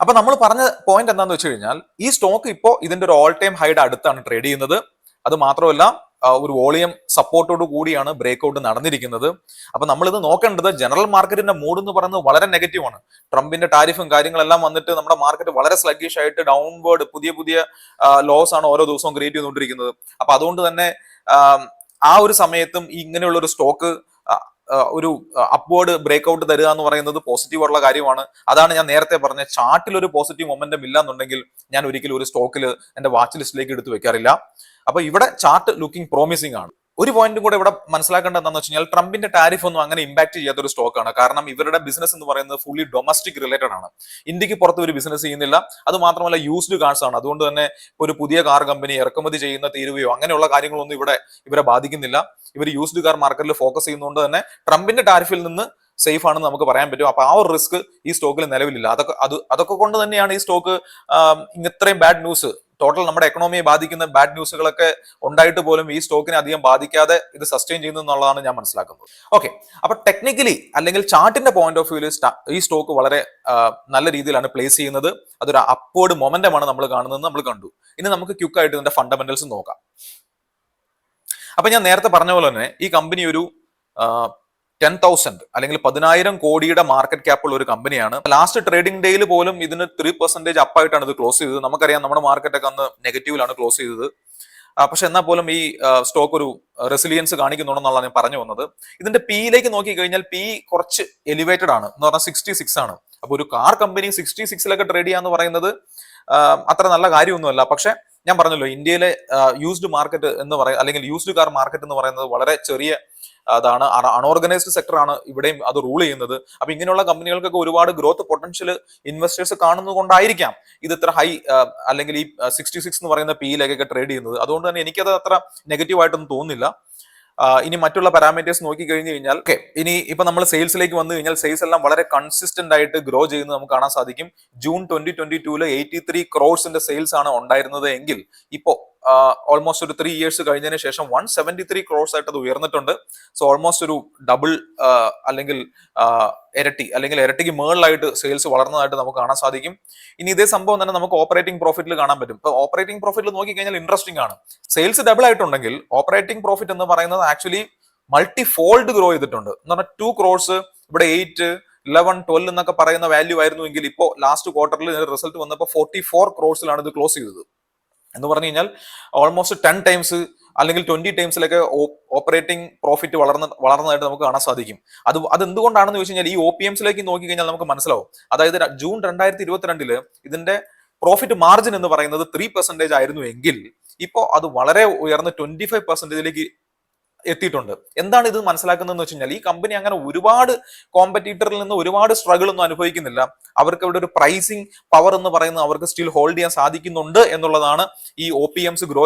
അപ്പൊ നമ്മൾ പറഞ്ഞ പോയിന്റ് എന്താണെന്ന് വെച്ച് കഴിഞ്ഞാൽ ഈ സ്റ്റോക്ക് ഇപ്പോൾ ഇതിന്റെ ഒരു ഓൾ ടൈം ഹൈഡ് അടുത്താണ് ട്രേഡ് ചെയ്യുന്നത്. അത് മാത്രമല്ല ഒരു വോളിയം സപ്പോർട്ടോട് കൂടിയാണ് ബ്രേക്ക്ഔട്ട് നടന്നിരിക്കുന്നത്. അപ്പൊ നമ്മളിത് നോക്കേണ്ടത് ജനറൽ മാർക്കറ്റിന്റെ മൂഡ് എന്ന് പറയുന്നത് വളരെ നെഗറ്റീവ് ആണ്. ട്രംപിന്റെ ടാരിഫും കാര്യങ്ങളെല്ലാം വന്നിട്ട് നമ്മുടെ മാർക്കറ്റ് വളരെ സ്ലഗ്ഗിഷ് ആയിട്ട് ഡൗൺവേർഡ് പുതിയ പുതിയ ലോസ് ആണ് ഓരോ ദിവസവും ക്രിയേറ്റ് ചെയ്തുകൊണ്ടിരിക്കുന്നത്. അപ്പൊ അതുകൊണ്ട് തന്നെ ആ, ഒരു സമയത്തും ഇങ്ങനെയുള്ള ഒരു സ്റ്റോക്ക് ഒരു അപ്വേർഡ് ബ്രേക്ക്ഔട്ട് തരിക എന്ന് പറയുന്നത് പോസിറ്റീവ് ഉള്ള കാര്യമാണ്. അതാണ് ഞാൻ നേരത്തെ പറഞ്ഞ ചാർട്ടിൽ ഒരു പോസിറ്റീവ് മൊമെന്റം ഇല്ല എന്നുണ്ടെങ്കിൽ ഞാൻ ഒരിക്കലും ഒരു സ്റ്റോക്കിൽ എന്റെ വാച്ച് ലിസ്റ്റിലേക്ക് എടുത്തു വെക്കാറില്ല. അപ്പൊ ഇവിടെ ചാർട്ട് ലുക്കിംഗ് പ്രോമിസിംഗ് ആണ്. ഒരു പോയിന്റും കൂടെ ഇവിടെ മനസ്സിലാക്കേണ്ടത് എന്താണെന്ന് വെച്ച് കഴിഞ്ഞാൽ ട്രംപിന്റെ ടാരിഫ് ഒന്നും അങ്ങനെ ഇമ്പാക്ട് ചെയ്യാത്ത ഒരു സ്റ്റോക്കാണ് കാരണം ഇവരുടെ ബിസിനസ് എന്ന് പറയുന്നത് ഫുള്ളി ഡൊമസ്റ്റിക് റിലേറ്റഡ് ആണ്. ഇന്ത്യയ്ക്ക് പുറത്ത് ഒരു ബിസിനസ് ചെയ്യുന്നില്ല. അത് മാത്രമല്ല യൂസ്ഡ് കാർസ് ആണ്. അതുകൊണ്ട് തന്നെ ഒരു പുതിയ കാർ കമ്പനി ഇറക്കുമതി ചെയ്യുന്ന തീരുവയോ അങ്ങനെയുള്ള കാര്യങ്ങളൊന്നും ഇവിടെ ഇവരെ ബാധിക്കുന്നില്ല. ഇവർ യൂസ്ഡ് കാർ മാർക്കറ്റിൽ ഫോക്കസ് ചെയ്യുന്നതുകൊണ്ട് തന്നെ ട്രംപിന്റെ ടാരിഫിൽ നിന്ന് സേഫ് ആണെന്ന് നമുക്ക് പറയാൻ പറ്റും. അപ്പൊ ആ ഒരു റിസ്ക് ഈ സ്റ്റോക്കിൽ നിലവിലില്ല. അതൊക്കെ അത് അതൊക്കെ കൊണ്ട് തന്നെയാണ് ഈ സ്റ്റോക്ക് ഇത്രയും ബാഡ് ന്യൂസ് ടോട്ടൽ നമ്മുടെ എക്കണോമിയെ ബാധിക്കുന്ന ബാഡ് ന്യൂസുകളൊക്കെ ഉണ്ടായിട്ട് പോലും ഈ സ്റ്റോക്കിനെ അധികം ബാധിക്കാതെ ഇത് സസ്റ്റെയിൻ ചെയ്യുന്നു എന്നുള്ളതാണ് ഞാൻ മനസ്സിലാക്കുന്നത്. ഓക്കെ അപ്പൊ ടെക്നിക്കലി അല്ലെങ്കിൽ ചാർട്ടിന്റെ പോയിന്റ് ഓഫ് വ്യൂവിൽ ഈ സ്റ്റോക്ക് വളരെ നല്ല രീതിയിലാണ് പ്ലേസ് ചെയ്യുന്നത്. അതൊരു അപ്വേർഡ് മൊമെന്റമാണ് നമ്മൾ കാണുന്നത് നമ്മൾ കണ്ടു. ഇനി നമുക്ക് ക്യുക്ക് ആയിട്ട് ഇതിന്റെ ഫണ്ടമെന്റൽസ് നോക്കാം. അപ്പൊ ഞാൻ നേരത്തെ പറഞ്ഞ പോലെ തന്നെ ഈ കമ്പനി ഒരു ടെൻ തൗസൻഡ് അല്ലെങ്കിൽ പതിനായിരം കോടിയുടെ മാർക്കറ്റ് ക്യാപ്പ് ഉള്ള ഒരു കമ്പനിയാണ് ലാസ്റ്റ് ട്രേഡിംഗ് ഡേയിൽ പോലും ഇതിന് ത്രീ പെർസെന്റേജ് അപ്പായിട്ടാണ് ഇത് ക്ലോസ് ചെയ്തത്. നമുക്കറിയാം നമ്മുടെ മാർക്കറ്റ് ഒക്കെ അന്ന് നെഗറ്റീവിലാണ് ക്ലോസ് ചെയ്തത്. പക്ഷെ എന്നാൽ പോലും ഈ സ്റ്റോക്ക് ഒരു റെസിലിയൻസ് കാണിക്കുന്നുണ്ടെന്നുള്ള ഞാൻ പറഞ്ഞു വന്നത്. ഇതിന്റെ പിയിലേക്ക് നോക്കി കഴിഞ്ഞാൽ പി കുറച്ച് എലിവേറ്റഡ് ആണ്. എന്ന് പറഞ്ഞാൽ സിക്സ്റ്റി സിക്സ് ആണ്. അപ്പൊ ഒരു കാർ കമ്പനി സിക്സ്റ്റി സിക്സിലൊക്കെ ട്രേഡ് ചെയ്യാന്ന് പറയുന്നത് അത്ര നല്ല കാര്യമൊന്നുമല്ല. പക്ഷെ ഞാൻ പറഞ്ഞല്ലോ ഇന്ത്യയിലെ യൂസ്ഡ് മാർക്കറ്റ് എന്ന് പറയുന്നത് അല്ലെങ്കിൽ യൂസ്ഡ് കാർ മാർക്കറ്റ് എന്ന് പറയുന്നത് വളരെ ചെറിയ അതാണ് അൺഓർഗനൈസ്ഡ് സെക്ടർ ആണ് ഇവിടെയും അത് റൂൾ ചെയ്യുന്നത്. അപ്പൊ ഇങ്ങനെയുള്ള കമ്പനികൾക്കൊക്കെ ഒരുപാട് ഗ്രോത്ത് പൊട്ടൻഷ്യൽ ഇൻവെസ്റ്റേഴ്സ് കാണുന്നത് കൊണ്ടായിരിക്കാം ഇത് ഇത്ര ഹൈ അല്ലെങ്കിൽ ഈ സിക്സ്റ്റി സിക്സ് എന്ന് പറയുന്ന പിയിലേക്കൊക്കെ ട്രേഡ് ചെയ്യുന്നത്. അതുകൊണ്ട് തന്നെ എനിക്കത് അത്ര നെഗറ്റീവ് ആയിട്ടൊന്നും തോന്നുന്നില്ല. ഇനി മറ്റുള്ള പാരാമീറ്റേഴ്സ് നോക്കി കഴിഞ്ഞു കഴിഞ്ഞാൽ ഓക്കെ ഇനി ഇപ്പൊ നമ്മൾ സെയിൽസിലേക്ക് വന്നു കഴിഞ്ഞാൽ സെയിൽസ് എല്ലാം വളരെ കൺസിസ്റ്റന്റ് ആയിട്ട് ഗ്രോ ചെയ്യുന്നത് നമുക്ക് കാണാൻ സാധിക്കും. ജൂൺ ട്വന്റി ട്വന്റി ടൂൽ എയ്റ്റി ത്രീ ക്രോഡ്സിന്റെ സെയിൽസ് ആണ് ഉണ്ടായിരുന്നത് എങ്കിൽ ഇപ്പോ ഓൾമോസ്റ്റ് ഒരു ത്രീ ഇയേഴ്സ് കഴിഞ്ഞതിന് ശേഷം വൺ സെവന്റി ത്രീ ക്രോഡ്സ് ആയിട്ട് അത് ഉയർന്നിട്ടുണ്ട്. സോ ഓൾമോസ്റ്റ് ഒരു ഡബിൾ അല്ലെങ്കിൽ ഇരട്ടി അല്ലെങ്കിൽ ഇരട്ടിക്ക് മേളിലായിട്ട് സെയിൽസ് വളർന്നതായിട്ട് നമുക്ക് കാണാൻ സാധിക്കും. ഇനി ഇതേ സംഭവം തന്നെ നമുക്ക് ഓപ്പറേറ്റിംഗ് പ്രോഫിറ്റിൽ കാണാൻ പറ്റും. ഇപ്പൊ ഓപ്പറേറ്റിംഗ് പ്രോഫിറ്റിൽ നോക്കി കഴിഞ്ഞാൽ ഇൻട്രസ്റ്റിംഗ് ആണ്. സെയിൽസ് ഡബിൾ ആയിട്ടുണ്ടെങ്കിൽ ഓപ്പറേറ്റിംഗ് പ്രോഫിറ്റ് എന്ന് പറയുന്നത് ആക്ച്വലി മൾട്ടി ഫോൾഡ് ഗ്രോ ചെയ്തിട്ടുണ്ട്. എന്ന് പറഞ്ഞാൽ ടു ക്രോഡ്സ് ഇവിടെ എയ്റ്റ് ഇലവൻ ട്വൽവ് എന്നൊക്കെ പറയുന്ന വാല്യൂ ആയിരുന്നു എങ്കിൽ ഇപ്പോൾ ലാസ്റ്റ് ക്വാർട്ടറിൽ റിസൾട്ട് വന്നപ്പോൾ ഫോർട്ടി ഫോർ ക്രോഴ്സിലാണ് ഇത് ക്ലോസ് ചെയ്തത്. എന്ന് പറഞ്ഞു കഴിഞ്ഞാൽ ഓൾമോസ്റ്റ് ടെൻ ടൈംസ് അല്ലെങ്കിൽ ട്വന്റി ടൈംസിലൊക്കെ ഓപ്പറേറ്റിംഗ് പ്രോഫിറ്റ് വളർന്ന വളർന്നതായിട്ട് നമുക്ക് കാണാൻ സാധിക്കും. അത് അത് എന്തുകൊണ്ടാണെന്ന് ചോദിച്ചു കഴിഞ്ഞാൽ ഈ ഒ പി എംസിലേക്ക് നോക്കി കഴിഞ്ഞാൽ നമുക്ക് മനസ്സിലാവും. അതായത് ജൂൺ രണ്ടായിരത്തി ഇരുപത്തിരണ്ടിൽ ഇതിന്റെ പ്രോഫിറ്റ് മാർജിൻ എന്ന് പറയുന്നത് ത്രീ പെർസെന്റേജ് ആയിരുന്നു എങ്കിൽ ഇപ്പോൾ അത് വളരെ ഉയർന്ന് ട്വന്റി ഫൈവ് പെർസെന്റേജിലേക്ക് എത്തിയിട്ടുണ്ട്. എന്താണ് ഇത് മനസ്സിലാക്കുന്നതെന്ന് വെച്ച് കഴിഞ്ഞാൽ ഈ കമ്പനി അങ്ങനെ ഒരുപാട് കോമ്പറ്റീറ്ററിൽ നിന്ന് ഒരുപാട് സ്ട്രഗിൾ ഒന്നും അനുഭവിക്കുന്നില്ല. അവർക്ക് ഇവിടെ ഒരു പ്രൈസിങ് പവർ എന്ന് പറയുന്നത് അവർക്ക് സ്റ്റിൽ ഹോൾഡ് ചെയ്യാൻ സാധിക്കുന്നുണ്ട് എന്നുള്ളതാണ് ഈ ഒ പി എംസ് ഗ്രോ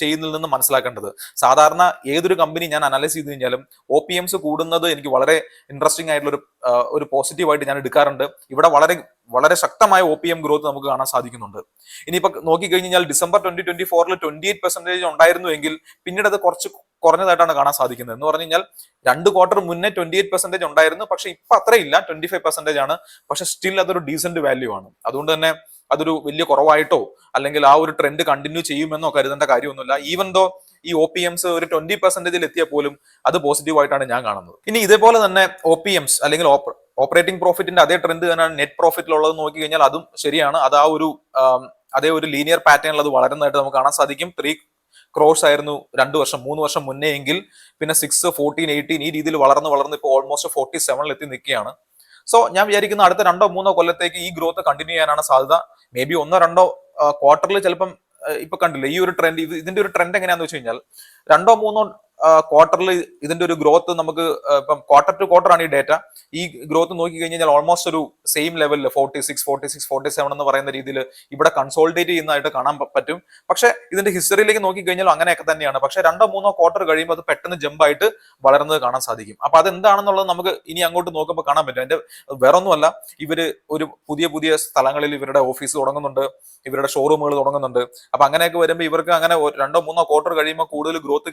ചെയ്യുന്നതിൽ നിന്ന് മനസ്സിലാക്കേണ്ടത്. സാധാരണ ഏതൊരു കമ്പനി ഞാൻ അനലൈസ് ചെയ്ത് കഴിഞ്ഞാലും ഒ പി എംസ് കൂടുന്നത് എനിക്ക് വളരെ ഇൻട്രസ്റ്റിംഗ് ആയിട്ടുള്ള ഒരു ഒരു പോസിറ്റീവായിട്ട് ഞാൻ എടുക്കാറുണ്ട്. ഇവിടെ വളരെ വളരെ ശക്തമായ ഒ പി എം ഗ്രോത്ത് നമുക്ക് കാണാൻ സാധിക്കുന്നുണ്ട്. ഇനിയിപ്പോ നോക്കി കഴിഞ്ഞാൽ ഡിസംബർ ട്വന്റി ട്വന്റി ഫോറിൽ ട്വന്റി എയ്റ്റ് പെർസെന്റേജ് ഉണ്ടായിരുന്നു എങ്കിൽ പിന്നീട് അത് കുറച്ച് കുറഞ്ഞതായിട്ടാണ് കാണാൻ സാധിക്കുന്നത്. എന്ന് പറഞ്ഞു കഴിഞ്ഞാൽ രണ്ട് ക്വാർട്ടർ മുന്നേ ട്വന്റി എയ്റ്റ് പെർസെന്റേജ് ഉണ്ടായിരുന്നു. പക്ഷെ ഇപ്പൊ അത്രയില്ല. ട്വന്റി ഫൈവ് പെർസെന്റേജ് ആണ്. പക്ഷെ സ്റ്റിൽ അതൊരു ഡീസന്റ് വാല്യൂ ആണ്. അതുകൊണ്ട് തന്നെ അതൊരു വലിയ കുറവായിട്ടോ അല്ലെങ്കിൽ ആ ഒരു ട്രെൻഡ് കണ്ടിന്യൂ ചെയ്യുമെന്നോ കരുതേണ്ട കാര്യമൊന്നുമില്ല. ഈവൻ ദോ ഈ ഒ പി എംസ് ഒരു ട്വന്റി പെർസെന്റേജിൽ എത്തിയാൽ പോലും അത് പോസിറ്റീവ് ആയിട്ടാണ് ഞാൻ കാണുന്നത്. ഇനി ഇതേപോലെ തന്നെ ഒ പി എംസ് അല്ലെങ്കിൽ ഓപ്പറേറ്റിംഗ് പ്രോഫിറ്റിന്റെ അതേ ട്രെൻഡ് തന്നെയാണ് നെറ്റ് പ്രോഫിറ്റിലുള്ളത് നോക്കി കഴിഞ്ഞാൽ അതും ശരിയാണ്. അത് ആ ഒരു അതേ ഒരു ലീനിയർ പാറ്റേണിൽ അത് വളരുന്നതായിട്ട് നമുക്ക് കാണാൻ സാധിക്കും. ത്രീ ക്രോസ് ആയിരുന്നു രണ്ട് വർഷം മൂന്ന് വർഷം മുന്നേ എങ്കിൽ പിന്നെ സിക്സ് ഫോർട്ടീൻ എയ്റ്റീൻ ഈ രീതിയിൽ വളർന്ന് വളർന്ന് ഇപ്പോൾ ഓൾമോസ്റ്റ് ഫോർട്ടി സെവനിൽ എത്തി നിൽക്കുകയാണ്. സോ ഞാൻ വിചാരിക്കുന്ന അടുത്ത രണ്ടോ മൂന്നോ കൊല്ലത്തേക്ക് ഈ ഗ്രോത്ത് കണ്ടിന്യൂ ചെയ്യാനാണ് സാധ്യത. മേ ബി ഒന്നോ രണ്ടോ ക്വാർട്ടറിൽ ചിലപ്പം ഇപ്പൊ കണ്ടില്ലേ ഈ ഒരു ട്രെൻഡ് ഇത് ഇതിന്റെ ഒരു ട്രെൻഡ് എങ്ങനെയാന്ന് വെച്ച് കഴിഞ്ഞാൽ രണ്ടോ മൂന്നോ ക്വാർട്ടറിൽ ഇതിന്റെ ഒരു ഗ്രോത്ത് നമുക്ക് ഇപ്പം ക്വാർട്ടർ ടു ക്വാർട്ടർ ആണ് ഈ ഡേറ്റ ഈ ഗ്രോത്ത് നോക്കി കഴിഞ്ഞാൽ ഓൾമോസ്റ്റ് ഒരു സെയിം ലെവലിൽ forty six forty six forty seven എന്ന് പറയുന്ന രീതിയിൽ ഇവിടെ കൺസോൾട്ടേറ്റ് ചെയ്യുന്നതായിട്ട് കാണാൻ പറ്റും. പക്ഷെ ഇതിന്റെ ഹിസ്റ്ററിയിലേക്ക് നോക്കി കഴിഞ്ഞാൽ അങ്ങനെയൊക്കെ തന്നെയാണ്. പക്ഷെ രണ്ടോ മൂന്നോ ക്വാർട്ടർ കഴിയുമ്പോൾ അത് പെട്ടെന്ന് ജമ്പായിട്ട് വളരുന്നത് കാണാൻ സാധിക്കും. അപ്പൊ അതെന്താണെന്നുള്ളത് നമുക്ക് ഇനി അങ്ങോട്ട് നോക്കുമ്പോൾ കാണാൻ പറ്റും. അതിന്റെ വേറെ ഒന്നുമല്ല ഇവർ ഒരു പുതിയ പുതിയ സ്ഥലങ്ങളിൽ ഇവരുടെ ഓഫീസ് തുടങ്ങുന്നുണ്ട് ഇവരുടെ ഷോറൂമുകൾ തുടങ്ങുന്നുണ്ട്. അപ്പൊ അങ്ങനെയൊക്കെ വരുമ്പോൾ ഇവർക്ക് അങ്ങനെ രണ്ടോ മൂന്നോ ക്വാർട്ടർ കഴിയുമ്പോൾ കൂടുതൽ ഗ്രോത്ത്